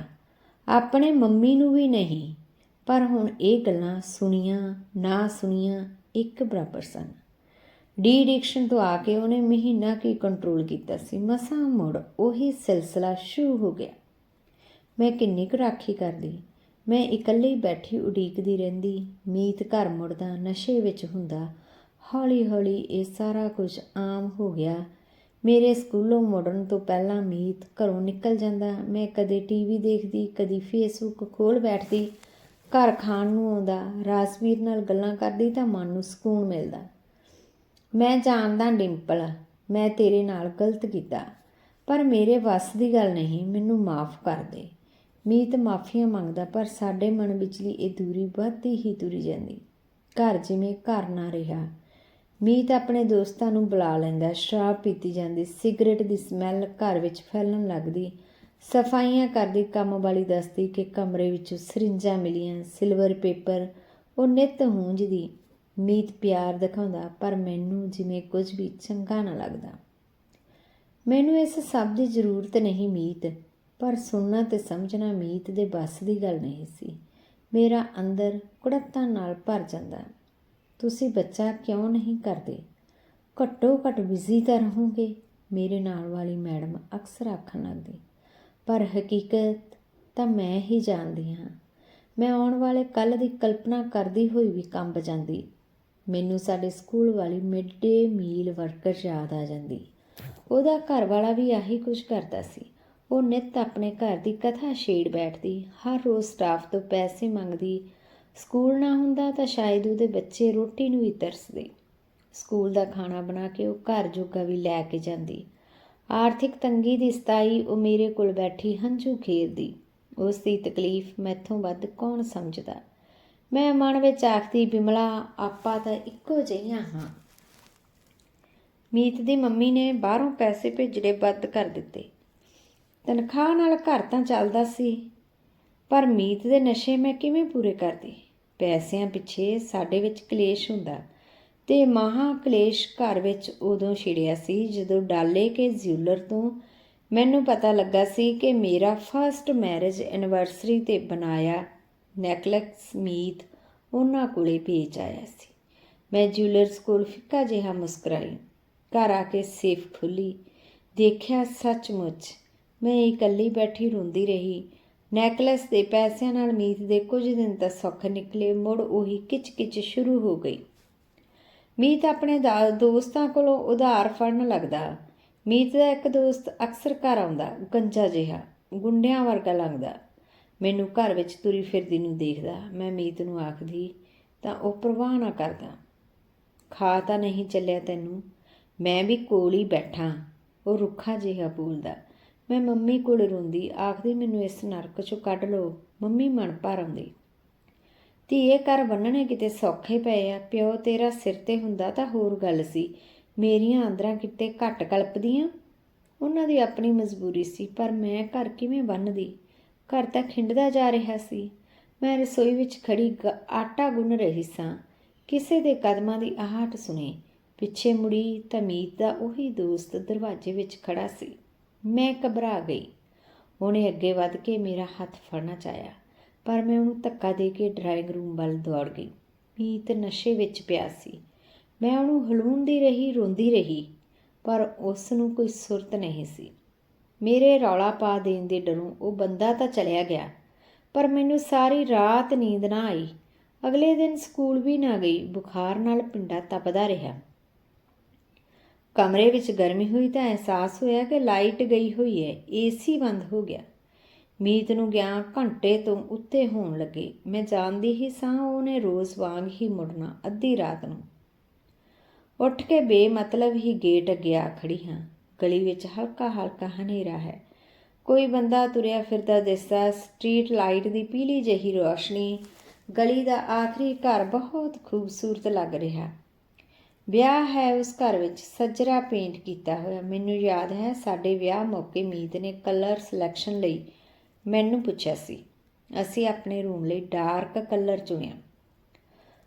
ਆਪਣੇ ਮੰਮੀ ਨੂੰ ਵੀ ਨਹੀਂ। ਪਰ ਹੁਣ ਇਹ ਗੱਲਾਂ ਸੁਣੀਆਂ, ਨਾ ਸੁਣੀਆਂ ਇੱਕ ਬਰਾਬਰ ਸਨ। ਡੀ ਡਿਕਸ਼ਨ ਤੋਂ ਆ ਕੇ ਉਹਨੇ ਮਹੀਨਾ ਕੀ ਕੰਟਰੋਲ ਕੀਤਾ ਸੀ। ਮਸਾਂ ਮੁੜ ਉਹੀ ਸਿਲਸਿਲਾ ਸ਼ੁਰੂ ਹੋ ਗਿਆ। ਮੈਂ ਕਿੰਨੀ ਕੁ ਰਾਖੀ ਕਰਦੀ? ਮੈਂ ਇਕੱਲੀ ਬੈਠੀ ਉਡੀਕਦੀ ਰਹਿੰਦੀ। ਮੀਤ ਘਰ ਮੁੜਦਾ, ਨਸ਼ੇ ਵਿੱਚ ਹੁੰਦਾ। ਹੌਲੀ ਹੌਲੀ ਇਹ ਸਾਰਾ ਕੁਝ ਆਮ ਹੋ ਗਿਆ। ਮੇਰੇ ਸਕੂਲੋਂ ਮੁੜਨ ਤੋਂ ਪਹਿਲਾਂ ਮੀਤ ਘਰੋਂ ਨਿਕਲ ਜਾਂਦਾ। ਮੈਂ ਕਦੇ ਟੀਵੀ ਦੇਖਦੀ, ਕਦੀ ਫੇਸਬੁੱਕ ਖੋਲ ਬੈਠਦੀ। ਘਰ ਖਾਣ ਨੂੰ ਆਉਂਦਾ, ਰਾਜਵੀਰ ਨਾਲ ਗੱਲਾਂ ਕਰਦੀ ਤਾਂ ਮਨ ਨੂੰ ਸਕੂਨ ਮਿਲਦਾ। ਮੈਂ ਜਾਣਦਾ ਡਿੰਪਲ, ਮੈਂ ਤੇਰੇ ਨਾਲ ਗਲਤ ਕੀਤਾ, ਪਰ ਮੇਰੇ ਵੱਸ ਦੀ ਗੱਲ ਨਹੀਂ, ਮੈਨੂੰ ਮਾਫ ਕਰ ਦੇ। ਮੀਤ ਮਾਫੀਆਂ ਮੰਗਦਾ, ਪਰ ਸਾਡੇ ਮਨ ਵਿਚਲੀ ਇਹ ਦੂਰੀ ਵੱਧਦੀ ਹੀ ਤੁਰੀ ਜਾਂਦੀ। ਘਰ ਜਿਵੇਂ ਘਰ ਨਾ ਰਿਹਾ। ਮੀਤ ਆਪਣੇ ਦੋਸਤਾਂ ਨੂੰ ਬੁਲਾ ਲੈਂਦਾ, ਸ਼ਰਾਬ ਪੀਤੀ ਜਾਂਦੀ, ਸਿਗਰਟ ਦੀ ਸਮੈਲ ਘਰ ਵਿੱਚ ਫੈਲਣ ਲੱਗਦੀ। ਸਫਾਈਆਂ ਕਰਦੀ ਕੰਮ ਵਾਲੀ ਦੱਸਦੀ ਕਿ ਕਮਰੇ ਵਿੱਚੋਂ ਸਰਿੰਜਾਂ ਮਿਲੀਆਂ ਸਿਲਵਰ ਪੇਪਰ ਉਹ ਨਿੱਤ ਹੂੰਝਦੀ ਮੀਤ ਪਿਆਰ ਦਿਖਾਉਂਦਾ, ਪਰ ਮੈਨੂੰ ਜਿਵੇਂ ਕੁਝ ਵੀ ਚੰਗਾ ਨਾ ਲੱਗਦਾ। ਮੈਨੂੰ ਇਸ ਸਭ ਦੀ ਜ਼ਰੂਰਤ ਨਹੀਂ ਮੀਤ, ਪਰ ਸੁਣਨਾ ਤੇ ਸਮਝਣਾ ਮੀਤ ਦੇ ਬਸ ਦੀ ਗੱਲ ਨਹੀਂ ਸੀ। ਮੇਰਾ ਅੰਦਰ ਕੁੜੱਤਾਂ ਨਾਲ ਭਰ ਜਾਂਦਾ, ਤੁਸੀਂ ਬੱਚਾ ਕਿਉਂ ਨਹੀਂ ਕਰਦੇ? ਘੱਟੋ ਘੱਟ ਬਿਜ਼ੀ ਤਾਂ ਰਹੋਗੇ? ਮੇਰੇ ਨਾਲ ਵਾਲੀ ਮੈਡਮ ਅਕਸਰ ਆਖਣ ਲੱਗਦੀ। ਪਰ ਹਕੀਕਤ ਤਾਂ ਮੈਂ ਹੀ ਜਾਣਦੀ ਹਾਂ। ਮੈਂ ਆਉਣ ਵਾਲੇ ਕੱਲ ਦੀ ਕਲਪਨਾ ਕਰਦੀ ਹੋਈ ਵੀ ਕੰਬ ਜਾਂਦੀ। ਮੈਨੂੰ ਸਾਡੇ ਸਕੂਲ ਵਾਲੀ ਮਿਡ ਡੇ ਮੀਲ ਵਰਕਰ ਯਾਦ ਆ ਜਾਂਦੀ। ਉਹਦਾ ਘਰ ਵਾਲਾ ਵੀ ਆਹੀ ਕੁਝ ਕਰਦਾ ਸੀ। ਉਹ ਨਿੱਤ ਆਪਣੇ ਘਰ ਦੀ ਕਥਾ ਛੇੜ ਬੈਠਦੀ, ਹਰ ਰੋਜ਼ ਸਟਾਫ ਤੋਂ ਪੈਸੇ ਮੰਗਦੀ। ਸਕੂਲ ਨਾ ਹੁੰਦਾ ਤਾਂ ਸ਼ਾਇਦ ਉਹਦੇ ਬੱਚੇ ਰੋਟੀ ਨੂੰ ਵੀ ਤਰਸਦੇ। ਸਕੂਲ ਦਾ ਖਾਣਾ ਬਣਾ ਕੇ ਉਹ ਘਰ ਜੋਗਾ ਵੀ ਲੈ ਕੇ ਜਾਂਦੀ। ਆਰਥਿਕ ਤੰਗੀ ਦੀ ਸਤਾਈ ਉਹ ਮੇਰੇ ਕੋਲ ਬੈਠੀ ਹੰਝੂ ਖੇਰਦੀ ਉਸ ਦੀ ਤਕਲੀਫ ਮੈਥੋਂ ਵੱਧ ਕੌਣ ਸਮਝਦਾ? ਮੈਂ ਮਨ ਵਿੱਚ ਆਖਦੀ, ਬਿਮਲਾ, ਆਪਾਂ ਤਾਂ ਇੱਕੋ ਜਿਹੀਆਂ ਹਾਂ। ਮੀਤ ਦੀ ਮੰਮੀ ਨੇ ਬਾਹਰੋਂ ਪੈਸੇ ਭੇਜਣੇ ਬੰਦ ਕਰ ਦਿੱਤੇ। ਤਨਖਾਹ ਨਾਲ ਘਰ ਤਾਂ ਚੱਲਦਾ ਸੀ, ਪਰ ਮੀਤ ਦੇ ਨਸ਼ੇ ਮੈਂ ਕਿਵੇਂ ਪੂਰੇ ਕਰਦੀ? ਪੈਸਿਆਂ ਪਿੱਛੇ ਸਾਡੇ ਵਿੱਚ ਕਲੇਸ਼ ਹੁੰਦਾ। ਤੇ ਮਹਾ ਕਲੇਸ਼ ਘਰ ਵਿੱਚ ਉਦੋਂ ਛਿੜਿਆ ਸੀ, ਜਦੋਂ ਡਾਲੇ ਕੇ ਜ਼ਿਊਲਰ ਤੋਂ ਮੈਨੂੰ ਪਤਾ ਲੱਗਾ ਸੀ ਕਿ ਮੇਰਾ ਫਰਸਟ ਮੈਰਿਜ ਐਨੀਵਰਸਰੀ ਤੇ ਬਣਾਇਆ ਨੈਕਲੈਸ ਮੀਤ ਉਹਨਾਂ ਕੋਲੇ ਭੇਜ ਆਇਆ ਸੀ। ਮੈਂ ਜਿਊਲਰਸ ਕੋਲ ਫਿੱਕਾ ਜਿਹਾ ਮੁਸਕਰਾਈ, ਘਰ ਆ ਕੇ ਸੇਫ ਖੁੱਲੀ, ਦੇਖਿਆ ਸੱਚਮੁੱਚ ਮੈਂ ਇਕੱਲੀ ਬੈਠੀ ਰੋਂਦੀ ਰਹੀ। ਨੈਕਲੈਸ ਦੇ ਪੈਸਿਆਂ ਨਾਲ ਮੀਤ ਦੇ ਕੁਝ ਦਿਨ ਤਾਂ ਸੁੱਖ ਨਿਕਲੇ, ਮੁੜ ਉਹੀ ਕਿਚ-ਕਿਚ ਸ਼ੁਰੂ ਹੋ ਗਈ। ਮੀਤ ਆਪਣੇ ਦਾ- ਦੋਸਤਾਂ ਕੋਲੋਂ ਉਧਾਰ ਫੜਨ ਲੱਗਦਾ। ਮੀਤ ਦਾ ਇੱਕ ਦੋਸਤ ਅਕਸਰ ਘਰ ਆਉਂਦਾ, ਗੰਜਾ ਜਿਹਾ, ਗੁੰਡਿਆਂ ਵਰਗਾ ਲੱਗਦਾ। ਮੈਨੂੰ ਘਰ ਵਿੱਚ ਤੁਰੀ ਫਿਰਦੀ ਨੂੰ ਦੇਖਦਾ। ਮੈਂ ਮੀਤ ਨੂੰ ਆਖਦੀ, ਤਾਂ ਉਹ ਪਰਵਾਹ ਨਾ ਕਰਦਾ। ਖਾ ਤਾਂ ਨਹੀਂ ਚੱਲਿਆ ਤੈਨੂੰ। ਮੈਂ ਵੀ ਕੋਲ ਹੀ ਬੈਠਾ ਉਹ ਰੁੱਖਾ ਜਿਹਾ ਬੋਲਦਾ। ਮੈਂ ਮੰਮੀ ਕੋਲ ਰੋਂਦੀ, ਆਖਦੀ, ਮੈਨੂੰ ਇਸ ਨਰਕ ਚੋਂ ਕੱਢ ਲਓ। ਮੰਮੀ ਮਨ ਭਰ ਆਉਂਦੀ। ਧੀਏ, ਘਰ ਬੰਨਣੇ ਕਿਤੇ ਸੌਖੇ ਪਏ ਆ। ਪਿਓ ਤੇਰਾ ਸਿਰ ਤੇ ਹੁੰਦਾ ਤਾਂ ਹੋਰ ਗੱਲ ਸੀ। ਮੇਰੀਆਂ ਆਂਦਰਾਂ ਕਿਤੇ ਘੱਟ ਕਲਪਦੀਆਂ। ਉਹਨਾਂ ਦੀ ਆਪਣੀ ਮਜਬੂਰੀ ਸੀ, ਪਰ ਮੈਂ ਘਰ ਕਿਵੇਂ ਬੰਨਦੀ ਘਰ ਤਾਂ ਖਿੰਡਦਾ ਜਾ ਰਿਹਾ ਸੀ। ਮੈਂ ਰਸੋਈ ਵਿੱਚ ਖੜੀ ਗ- ਆਟਾ ਗੁੰਨ ਰਹੀ ਸਾਂ। ਕਿਸੇ ਦੇ ਕਦਮਾਂ ਦੀ ਆਹਟ ਸੁਣੀ। ਪਿੱਛੇ ਮੁੜੀ ਤਮੀਤ ਦਾ ਉਹੀ ਦੋਸਤ ਦਰਵਾਜ਼ੇ ਵਿੱਚ ਖੜਾ ਸੀ। ਮੈਂ ਘਬਰਾ ਗਈ। ਉਹਨੇ ਅੱਗੇ ਵੱਧ ਕੇ ਮੇਰਾ ਹੱਥ ਫੜਨਾ ਚਾਹਿਆ। ਪਰ ਮੈਂ ਉਹਨੂੰ ਧੱਕਾ ਦੇ ਕੇ ਡਰਾਇੰਗ ਰੂਮ ਵੱਲ ਦੌੜ ਗਈ। ਮੀਤ ਨਸ਼ੇ ਵਿੱਚ ਪਿਆ ਸੀ। ਮੈਂ ਉਹਨੂੰ ਹਲੂਣਦੀ ਰਹੀ, ਰੋਂਦੀ ਰਹੀ, ਪਰ ਉਸ ਨੂੰ ਕੋਈ ਸੁਰਤ ਨਹੀਂ ਸੀ। ਮੇਰੇ ਰੌਲਾ ਪਾ ਦੇਣ ਦੇ ਡਰੋਂ ਉਹ ਬੰਦਾ ਤਾਂ ਚਲਿਆ ਗਿਆ, ਪਰ ਮੈਨੂੰ ਸਾਰੀ ਰਾਤ ਨੀਂਦ ਨਾ ਆਈ। ਅਗਲੇ ਦਿਨ ਸਕੂਲ ਵੀ ਨਾ ਗਈ, ਬੁਖਾਰ ਨਾਲ ਪਿੰਡਾ ਤਪਦਾ ਰਿਹਾ। ਕਮਰੇ ਵਿੱਚ ਗਰਮੀ ਹੋਈ ਤਾਂ ਅਹਿਸਾਸ ਹੋਇਆ ਕਿ ਲਾਈਟ ਗਈ ਹੋਈ ਹੈ, ਏਸੀ ਬੰਦ ਹੋ ਗਿਆ। ਮੀਤ ਨੂੰ ਗਿਆ ਘੰਟੇ ਤੋਂ ਉੱਤੇ ਹੋਣ ਲੱਗੇ। ਮੈਂ ਜਾਣਦੀ ਹੀ ਸਾਂ ਉਹਨੇ ਰੋਜ਼ ਵਾਂਗ ਹੀ ਮੁੜਨਾ ਅੱਧੀ ਰਾਤ ਨੂੰ। ਉੱਠ ਕੇ ਬੇਮਤਲਬ ਹੀ ਗੇਟ ਅੱਗੇ ਆ ਖੜੀ ਹਾਂ। ਗਲੀ ਵਿੱਚ ਹਲਕਾ ਹਲਕਾ ਹਨੇਰਾ ਹੈ। ਕੋਈ ਬੰਦਾ ਤੁਰਿਆ ਫਿਰਦਾ ਦਿਸਦਾ, ਸਟਰੀਟ ਲਾਈਟ ਦੀ ਪੀਲੀ ਜਿਹੀ ਰੋਸ਼ਨੀ, ਗਲੀ ਦਾ ਆਖਰੀ ਘਰ ਬਹੁਤ ਖੂਬਸੂਰਤ ਲੱਗ ਰਿਹਾ। ਵਿਆਹ ਹੈ ਉਸ ਘਰ ਵਿੱਚ, ਸੱਜਰਾ ਪੇਂਟ ਕੀਤਾ ਹੋਇਆ। ਮੈਨੂੰ ਯਾਦ ਹੈ ਸਾਡੇ ਵਿਆਹ ਮੌਕੇ ਮੀਤ ਨੇ ਕਲਰ ਸਿਲੈਕਸ਼ਨ ਲਈ ਮੈਨੂੰ ਪੁੱਛਿਆ ਸੀ। ਅਸੀਂ ਆਪਣੇ ਰੂਮ ਲਈ ਡਾਰਕ ਕਲਰ ਚੁਣਿਆ।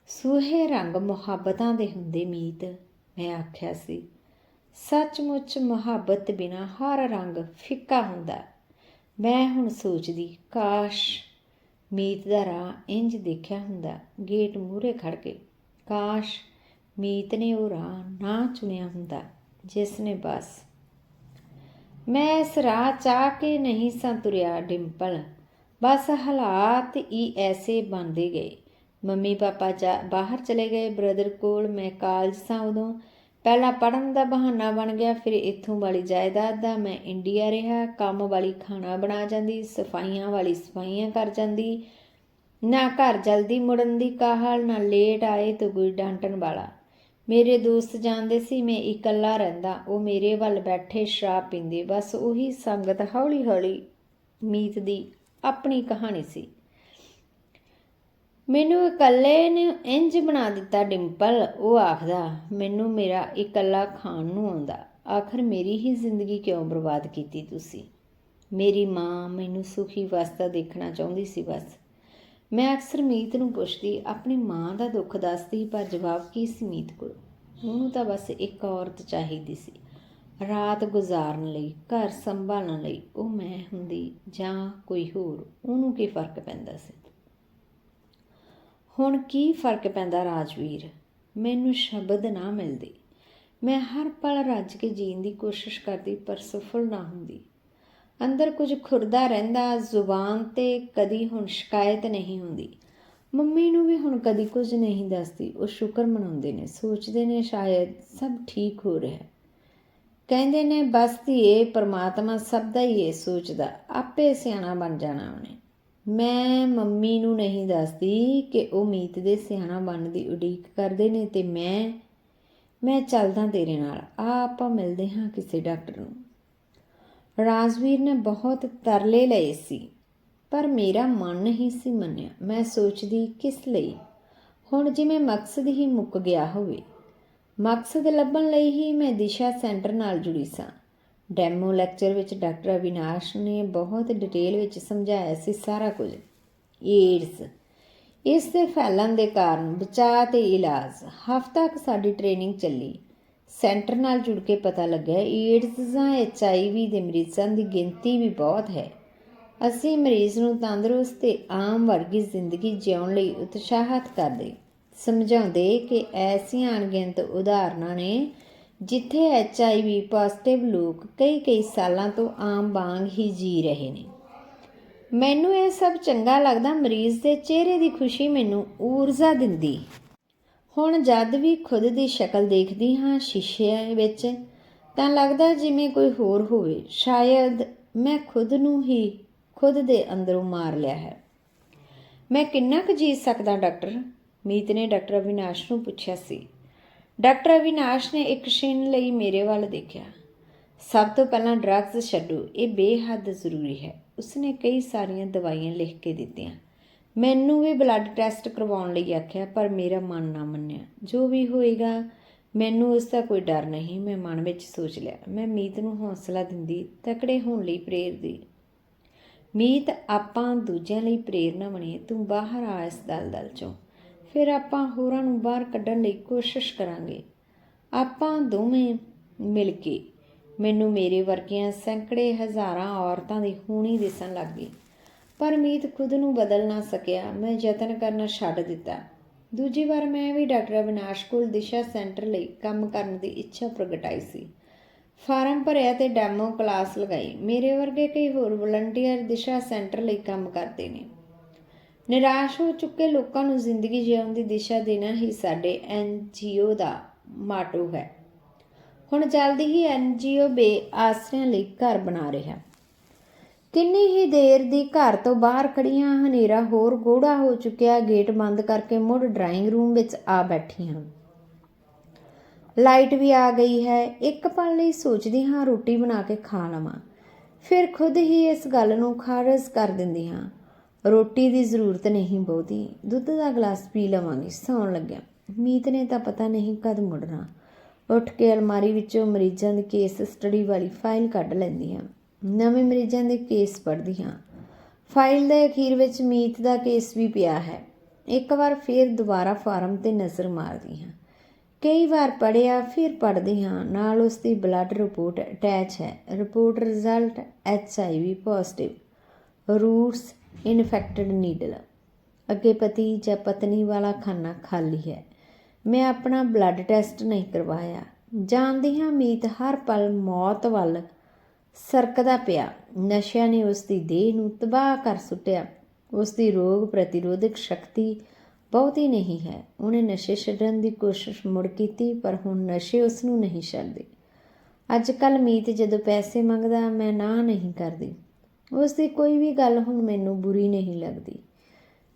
ਸੂਹੇ ਰੰਗ ਮੁਹੱਬਤਾਂ ਦੇ ਹੁੰਦੇ ਮੀਤ, ਮੈਂ ਆਖਿਆ ਸੀ। ਸੱਚਮੁੱਚ ਮੁਹੱਬਤ ਬਿਨਾ ਹਰ ਰੰਗ ਫਿੱਕਾ ਹੁੰਦਾ। ਮੈਂ ਹੁਣ ਸੋਚਦੀ, ਕਾਸ਼ ਮੀਤ ਦਾ ਰਾਹ ਇੰਜ ਦੇਖਿਆ ਹੁੰਦਾ, ਗੇਟ ਮੂਹਰੇ ਖੜ ਕੇ। ਕਾਸ਼ ਮੀਤ ਨੇ ਉਹ ਰਾਹ ਨਾ ਚੁਣਿਆ ਹੁੰਦਾ, ਜਿਸ ਨੇ ਬਸ ਮੈਂ ਇਸ ਰਾਹ ਚਾਹ ਕੇ ਨਹੀਂ ਸਾਂ ਤੁਰਿਆ ਡਿੰਪਲ। ਬਸ ਹਾਲਾਤ ਹੀ ਐਸੇ ਬਣਦੇ ਗਏ। ਮੰਮੀ ਪਾਪਾ ਜਾ ਬਾਹਰ ਚਲੇ ਗਏ ਬ੍ਰਦਰ ਕੋਲ, ਮੈਂ ਕਾਲਜ ਸਾਂ ਉਦੋਂ। ਪਹਿਲਾਂ ਪੜਨ ਦਾ ਬਹਾਨਾ ਬਣ ਗਿਆ, ਫਿਰ ਇੱਥੋਂ ਵਾਲੀ ਜਾਇਦਾਦ ਦਾ। ਮੈਂ ਇੰਡੀਆ ਰਿਹਾ, ਕੰਮ ਵਾਲੀ ਖਾਣਾ ਬਣਾ ਜਾਂਦੀ, ਸਫਾਈਆਂ ਵਾਲੀ ਸਫਾਈਆਂ ਕਰ ਜਾਂਦੀ। ਨਾ ਘਰ ਜਲਦੀ ਮੁੜਨ ਦੀ ਕਾਹਲ, ਨਾ ਲੇਟ ਆਏ ਤਾਂ ਕੋਈ ਡਾਂਟਣ ਵਾਲਾ। ਮੇਰੇ ਦੋਸਤ ਜਾਣਦੇ ਸੀ, ਮੈਂ ਇਕੱਲਾ ਰਹਿੰਦਾ। ਉਹ ਮੇਰੇ ਵੱਲ ਬੈਠੇ ਸ਼ਰਾਬ ਪੀਂਦੇ। ਬਸ ਉਹੀ ਸੰਗਤ ਹੌਲੀ ਹੌਲੀ ਮੀਤ ਦੀ ਆਪਣੀ ਕਹਾਣੀ ਸੀ। ਮੈਨੂੰ ਇਕੱਲੇ ਨੇ ਇੰਜ ਬਣਾ ਦਿੱਤਾ ਡਿੰਪਲ। ਉਹ ਆਖਦਾ, ਮੈਨੂੰ ਮੇਰਾ ਇਕੱਲਾ ਖਾਣ ਨੂੰ ਆਉਂਦਾ। ਆਖਰ ਮੇਰੀ ਹੀ ਜ਼ਿੰਦਗੀ ਕਿਉਂ ਬਰਬਾਦ ਕੀਤੀ ਤੁਸੀਂ? ਮੇਰੀ ਮਾਂ ਮੈਨੂੰ ਸੁਖੀ ਵਸਤਾ ਦੇਖਣਾ ਚਾਹੁੰਦੀ ਸੀ ਬਸ। ਮੈਂ ਅਕਸਰ ਮੀਤ ਨੂੰ ਪੁੱਛਦੀ, ਆਪਣੀ ਮਾਂ ਦਾ ਦੁੱਖ ਦੱਸਦੀ, ਪਰ ਜਵਾਬ ਕੀ ਸੀ ਮੀਤ ਕੋਲ? ਉਹਨੂੰ ਤਾਂ ਬਸ ਇੱਕ ਔਰਤ ਚਾਹੀਦੀ ਸੀ। ਰਾਤ ਗੁਜ਼ਾਰਨ ਲਈ, ਘਰ ਸੰਭਾਲਣ ਲਈ, ਉਹ ਮੈਂ ਹੁੰਦੀ ਜਾਂ ਕੋਈ ਹੋਰ, ਉਹਨੂੰ ਕੀ ਫ਼ਰਕ ਪੈਂਦਾ ਸੀ? ਹੁਣ ਕੀ ਫ਼ਰਕ ਪੈਂਦਾ ਰਾਜਵੀਰ? ਮੈਨੂੰ ਸ਼ਬਦ ਨਾ ਮਿਲਦੇ। ਮੈਂ ਹਰ ਪਲ ਰੱਜ ਕੇ ਜੀਣ ਦੀ ਕੋਸ਼ਿਸ਼ ਕਰਦੀ, ਪਰ ਸਫਲ ਨਾ ਹੁੰਦੀ। ਅੰਦਰ ਕੁਝ ਖੁਰਦਾ ਰਹਿੰਦਾ, ਜ਼ੁਬਾਨ ਤੇ ਕਦੀ ਹੁਣ ਸ਼ਿਕਾਇਤ ਨਹੀਂ ਹੁੰਦੀ। ਮੰਮੀ ਨੂੰ ਵੀ ਹੁਣ ਕਦੀ ਕੁਝ ਨਹੀਂ ਦੱਸਦੀ। ਉਹ ਸ਼ੁਕਰ ਮਨਾਉਂਦੇ ਨੇ, ਸੋਚਦੇ ਨੇ ਸ਼ਾਇਦ ਸਭ ਠੀਕ ਹੋ ਰਿਹਾ ਹੈ। ਕਹਿੰਦੇ ਨੇ, ਬਸ ਧੀਏ ਪਰਮਾਤਮਾ ਸਭ ਦਾ ਹੀ ਇਹ ਸੋਚਦਾ। ਆਪੇ ਸਿਆਣਾ ਬਣ ਜਾਣਾ ਉਹਨੇ। ਮੈਂ ਮੰਮੀ ਨੂੰ ਨਹੀਂ ਦੱਸਦੀ ਕਿ ਉਹ ਮੀਤ ਦੇ ਸਿਆਣਾ ਬਣਨ ਦੀ ਉਡੀਕ ਕਰਦੇ ਨੇ ਤੇ ਮੈਂ ਮੈਂ ਚੱਲਦਾ ਤੇਰੇ ਨਾਲ। ਆ ਆਪਾਂ ਮਿਲਦੇ ਹਾਂ ਕਿਸੇ ਡਾਕਟਰ ਨੂੰ। ਰਾਜਵੀਰ ਨੇ ਬਹੁਤ ਤਰਲੇ ਲਏ ਸੀ, ਪਰ ਮੇਰਾ ਮਨ ਨਹੀਂ ਸੀ ਮੰਨਿਆ। ਮੈਂ ਸੋਚਦੀ, ਕਿਸ ਲਈ? ਹੁਣ ਜਿਵੇਂ ਮਕਸਦ ਹੀ ਮੁੱਕ ਗਿਆ ਹੋਵੇ। ਮਕਸਦ ਲੱਭਣ ਲਈ ਹੀ ਮੈਂ ਦਿਸ਼ਾ ਸੈਂਟਰ ਨਾਲ ਜੁੜੀ ਸਾਂ। ਡੈਮੋ ਲੈਕਚਰ ਵਿੱਚ ਡਾਕਟਰ ਅਵਿਨਾਸ਼ ਨੇ ਬਹੁਤ ਡਿਟੇਲ ਵਿੱਚ ਸਮਝਾਇਆ ਸੀ ਸਾਰਾ ਕੁਝ। ਏਡਸ ਇਸ ਦੇ ਫੈਲਣ ਦੇ ਕਾਰਨ ਬਚਾਅ ਤੇ ਇਲਾਜ। ਹਫ਼ਤਾ ਕੁ ਸਾਡੀ ਟ੍ਰੇਨਿੰਗ ਚੱਲੀ। ਸੈਂਟਰ ਨਾਲ ਜੁੜ ਕੇ ਪਤਾ ਲੱਗਿਆ ਏਡਜ਼ ਜਾਂ ਐਚਆਈਵੀ ਦੇ ਮਰੀਜ਼ਾਂ ਦੀ ਗਿਣਤੀ ਵੀ ਬਹੁਤ ਹੈ। ਅਸੀਂ ਮਰੀਜ਼ ਨੂੰ ਤੰਦਰੁਸਤ ਤੇ ਆਮ ਵਰਗੀ ਜ਼ਿੰਦਗੀ ਜਿਉਣ ਲਈ ਉਤਸ਼ਾਹਤ ਕਰਦੇ ਸਮਝਾਉਂਦੇ ਕਿ ਐਸੀਆਂ ਅਣਗਿਣਤ ਉਦਾਹਰਨਾਂ ਨੇ ਜਿੱਥੇ ਐਚਆਈਵੀ ਪੋਜ਼ਿਟਿਵ ਲੋਕ ਕਈ ਕਈ ਸਾਲਾਂ ਤੋਂ ਆਮ ਵਾਂਗ ਹੀ ਜੀ ਰਹੇ ਨੇ। ਮੈਨੂੰ ਇਹ ਸਭ ਚੰਗਾ ਲੱਗਦਾ ਮਰੀਜ਼ ਦੇ ਚਿਹਰੇ ਦੀ ਖੁਸ਼ੀ ਮੈਨੂੰ ਊਰਜਾ ਦਿੰਦੀ। ਹੁਣ ਜਦ ਵੀ ਖੁਦ ਦੀ ਸ਼ਕਲ ਦੇਖਦੀ ਹਾਂ ਸ਼ੀਸ਼ੇ ਵਿੱਚ, ਤਾਂ ਲੱਗਦਾ ਜਿਵੇਂ ਕੋਈ ਹੋਰ ਹੋਵੇ। ਸ਼ਾਇਦ ਮੈਂ ਖੁਦ ਨੂੰ ਹੀ ਖੁਦ ਦੇ ਅੰਦਰੋਂ ਮਾਰ ਲਿਆ ਹੈ। ਮੈਂ ਕਿੰਨਾ ਕੁ ਜੀ ਸਕਦਾ ਡਾਕਟਰ? ਮੀਤ ਨੇ ਡਾਕਟਰ ਅਵਿਨਾਸ਼ ਨੂੰ ਪੁੱਛਿਆ ਸੀ। ਡਾਕਟਰ ਅਵਿਨਾਸ਼ ਨੇ ਇੱਕ ਛਿਣ ਲਈ ਮੇਰੇ ਵੱਲ ਦੇਖਿਆ। ਸਭ ਤੋਂ ਪਹਿਲਾਂ ਡਰੱਗਸ ਛੱਡੋ, ਇਹ ਬੇਹੱਦ ਜ਼ਰੂਰੀ ਹੈ। ਉਸਨੇ ਕਈ ਸਾਰੀਆਂ ਦਵਾਈਆਂ ਲਿਖ ਕੇ ਦਿੱਤੀਆਂ। ਮੈਨੂੰ ਵੀ ਬਲੱਡ ਟੈਸਟ ਕਰਵਾਉਣ ਲਈ ਆਖਿਆ, ਪਰ ਮੇਰਾ ਮਨ ਨਾ ਮੰਨਿਆ। ਜੋ ਵੀ ਹੋਏਗਾ, ਮੈਨੂੰ ਉਸ ਦਾ ਕੋਈ ਡਰ ਨਹੀਂ। ਮੈਂ ਮਨ ਵਿੱਚ ਸੋਚ ਲਿਆ। ਮੈਂ ਮੀਤ ਨੂੰ ਹੌਸਲਾ ਦਿੰਦੀ, ਤਕੜੇ ਹੋਣ ਲਈ ਪ੍ਰੇਰਦੀ ਮੀਤ, ਆਪਾਂ ਦੂਜਿਆਂ ਲਈ ਪ੍ਰੇਰਨਾ ਬਣੇ। ਤੂੰ ਬਾਹਰ ਆ ਇਸ ਦਲਦਲ ਚੋਂ। ਫਿਰ ਆਪਾਂ ਹੋਰਾਂ ਨੂੰ ਬਾਹਰ ਕੱਢਣ ਲਈ ਕੋਸ਼ਿਸ਼ ਕਰਾਂਗੇ। ਆਪਾਂ ਦੋਵੇਂ ਮਿਲ ਕੇ। ਮੈਨੂੰ ਮੇਰੇ ਵਰਗੀਆਂ ਸੈਂਕੜੇ ਹਜ਼ਾਰਾਂ ਔਰਤਾਂ ਦੀ ਹੂਣੀ ਦਿਸਣ ਲੱਗ ਗਈ। ਪਰ ਮੀਤ ਖੁਦ ਨੂੰ ਬਦਲ ਨਾ ਸਕਿਆ। ਮੈਂ ਯਤਨ ਕਰਨਾ ਛੱਡ ਦਿੱਤਾ। ਦੂਜੀ ਵਾਰ ਮੈਂ ਵੀ ਡਾਕਟਰ ਅਵਿਨਾਸ਼ ਕੋਲ ਦਿਸ਼ਾ ਸੈਂਟਰ ਲਈ ਕੰਮ ਕਰਨ ਦੀ ਇੱਛਾ ਪ੍ਰਗਟਾਈ ਸੀ। ਫਾਰਮ ਭਰਿਆ ਤੇ ਡੈਮੋ ਕਲਾਸ ਲਗਾਈ। ਮੇਰੇ ਵਰਗੇ ਕਈ ਹੋਰ ਵਲੰਟੀਅਰ ਦਿਸ਼ਾ ਸੈਂਟਰ ਲਈ ਕੰਮ ਕਰਦੇ ਨੇ। ਨਿਰਾਸ਼ ਹੋ ਚੁੱਕੇ ਲੋਕਾਂ ਨੂੰ ਜ਼ਿੰਦਗੀ ਜਿਉਣ ਦੀ ਦਿਸ਼ਾ ਦੇਣਾ ਹੀ ਸਾਡੇ ਐਨਜੀਓ ਦਾ ਮਾਟੋ ਹੈ। ਹੁਣ ਜਲਦੀ ਹੀ ਐਨਜੀਓ ਬੇ ਆਸਰਿਆਂ ਲਈ ਘਰ ਬਣਾ ਰਿਹਾ। ਕਿੰਨੀ ਹੀ ਦੇਰ ਦੀ ਘਰ ਤੋਂ ਬਾਹਰ ਖੜੀਆਂ ਹਨੇਰਾ ਹੋਰ ਗੋੜਾ ਹੋ ਚੁੱਕਿਆ, ਗੇਟ ਬੰਦ ਕਰਕੇ ਮੁੜ ਡਰਾਇੰਗ ਰੂਮ ਵਿੱਚ ਆ ਬੈਠੀਆਂ। ਲਾਈਟ ਵੀ ਆ ਗਈ ਹੈ, ਇੱਕ ਪਲ ਲਈ ਸੋਚਦੀ ਹਾਂ ਰੋਟੀ ਬਣਾ ਕੇ ਖਾ ਲਵਾਂ। ਫਿਰ ਖੁਦ ਹੀ ਇਸ ਗੱਲ ਨੂੰ ਖਾਰਜ ਕਰ ਦਿੰਦੀ ਹਾਂ। ਰੋਟੀ ਦੀ ਜ਼ਰੂਰਤ ਨਹੀਂ ਬਹੁਤੀ, ਦੁੱਧ ਦਾ ਗਲਾਸ ਪੀ ਲਵਾਂਗੀ, ਸੌਣ ਲੱਗਿਆ। ਮੀਤ ਨੇ ਤਾਂ ਪਤਾ ਨਹੀਂ ਕਦ ਮੁੜਨਾ। ਉੱਠ ਕੇ ਅਲਮਾਰੀ ਵਿੱਚੋਂ ਮਰੀਜ਼ਾਂ ਦੀ ਕੇਸ ਸਟੱਡੀ ਵਾਲੀ ਫਾਈਲ ਕੱਢ ਲੈਂਦੀ ਹਾਂ। ਨਵੇਂ ਮਰੀਜ਼ਾਂ ਦੇ ਕੇਸ ਪੜ੍ਹਦੀ ਹਾਂ। ਫਾਈਲ ਦੇ ਅਖੀਰ ਵਿੱਚ ਮੀਤ ਦਾ ਕੇਸ ਵੀ ਪਿਆ ਹੈ। ਇੱਕ ਵਾਰ ਫਿਰ ਦੁਬਾਰਾ ਫਾਰਮ ਤੇ ਨਜ਼ਰ ਮਾਰਦੀ ਹਾਂ। ਕਈ ਵਾਰ ਪੜਿਆ ਫਿਰ ਪੜ੍ਹਦੀ ਹਾਂ। ਨਾਲ ਉਸ ਦੀ ਬਲੱਡ ਰਿਪੋਰਟ ਅਟੈਚ ਹੈ। Report result H I V positive routes infected needle ਅੱਗੇ ਪਤੀ ਜਾਂ ਪਤਨੀ ਵਾਲਾ ਖਾਨਾ ਖਾਲੀ ਹੈ। ਮੈਂ ਆਪਣਾ ਬਲੱਡ ਟੈਸਟ ਨਹੀਂ ਕਰਵਾਇਆ। ਜਾਣਦੀ ਹਾਂ ਮੀਤ ਹਰ ਪਲ ਮੌਤ ਵੱਲ ਸਰਕਦਾ ਪਿਆ। ਨਸ਼ਿਆਂ ਨੇ ਉਸ ਦੀ ਦੇਹ ਨੂੰ ਤਬਾਹ ਕਰ ਸੁੱਟਿਆ। ਉਸ ਦੀ ਰੋਗ ਪ੍ਰਤੀਰੋਧਕ ਸ਼ਕਤੀ ਬਹੁਤੀ ਨਹੀਂ ਹੈ। ਉਹਨੇ ਨਸ਼ੇ ਛੱਡਣ ਦੀ ਕੋਸ਼ਿਸ਼ ਮੁੜ ਕੀਤੀ, ਪਰ ਹੁਣ ਨਸ਼ੇ ਉਸ ਨੂੰ ਨਹੀਂ ਛੱਡਦੇ। ਅੱਜ ਕੱਲ ਮੀਤ ਜਦੋਂ ਪੈਸੇ ਮੰਗਦਾ, ਮੈਂ ਨਾ ਨਹੀਂ ਕਰਦੀ। ਉਸ ਦੀ ਕੋਈ ਵੀ ਗੱਲ ਹੁਣ ਮੈਨੂੰ ਬੁਰੀ ਨਹੀਂ ਲੱਗਦੀ।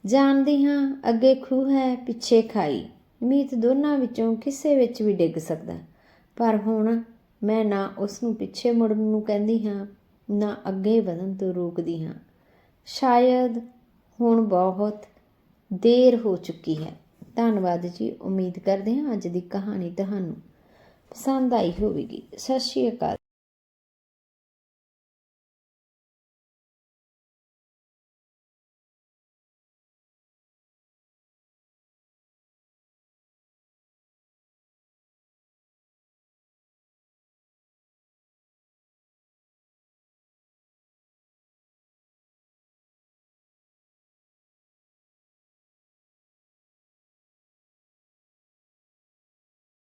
ਜਾਣਦੀ ਹਾਂ, ਅੱਗੇ ਖੂਹ ਹੈ, ਪਿੱਛੇ ਖਾਈ। ਮੀਤ ਦੋਨਾਂ ਵਿੱਚੋਂ ਕਿਸੇ ਵਿੱਚ ਵੀ ਡਿੱਗ ਸਕਦਾ। ਪਰ ਹੁਣ ਮੈਂ ਨਾ ਉਸ ਨੂੰ ਪਿੱਛੇ ਮੁੜਨ ਨੂੰ ਕਹਿੰਦੀ ਹਾਂ, ਨਾ ਅੱਗੇ ਵਧਣ ਤੋਂ ਰੋਕਦੀ ਹਾਂ। ਸ਼ਾਇਦ ਹੁਣ ਬਹੁਤ ਦੇਰ ਹੋ ਚੁੱਕੀ ਹੈ। ਧੰਨਵਾਦ ਜੀ, ਉਮੀਦ ਕਰਦੇ ਹਾਂ ਅੱਜ ਦੀ ਕਹਾਣੀ ਤੁਹਾਨੂੰ ਪਸੰਦ ਆਈ ਹੋਵੇਗੀ। ਸਤਿ ਸ਼੍ਰੀ ਅਕਾਲ।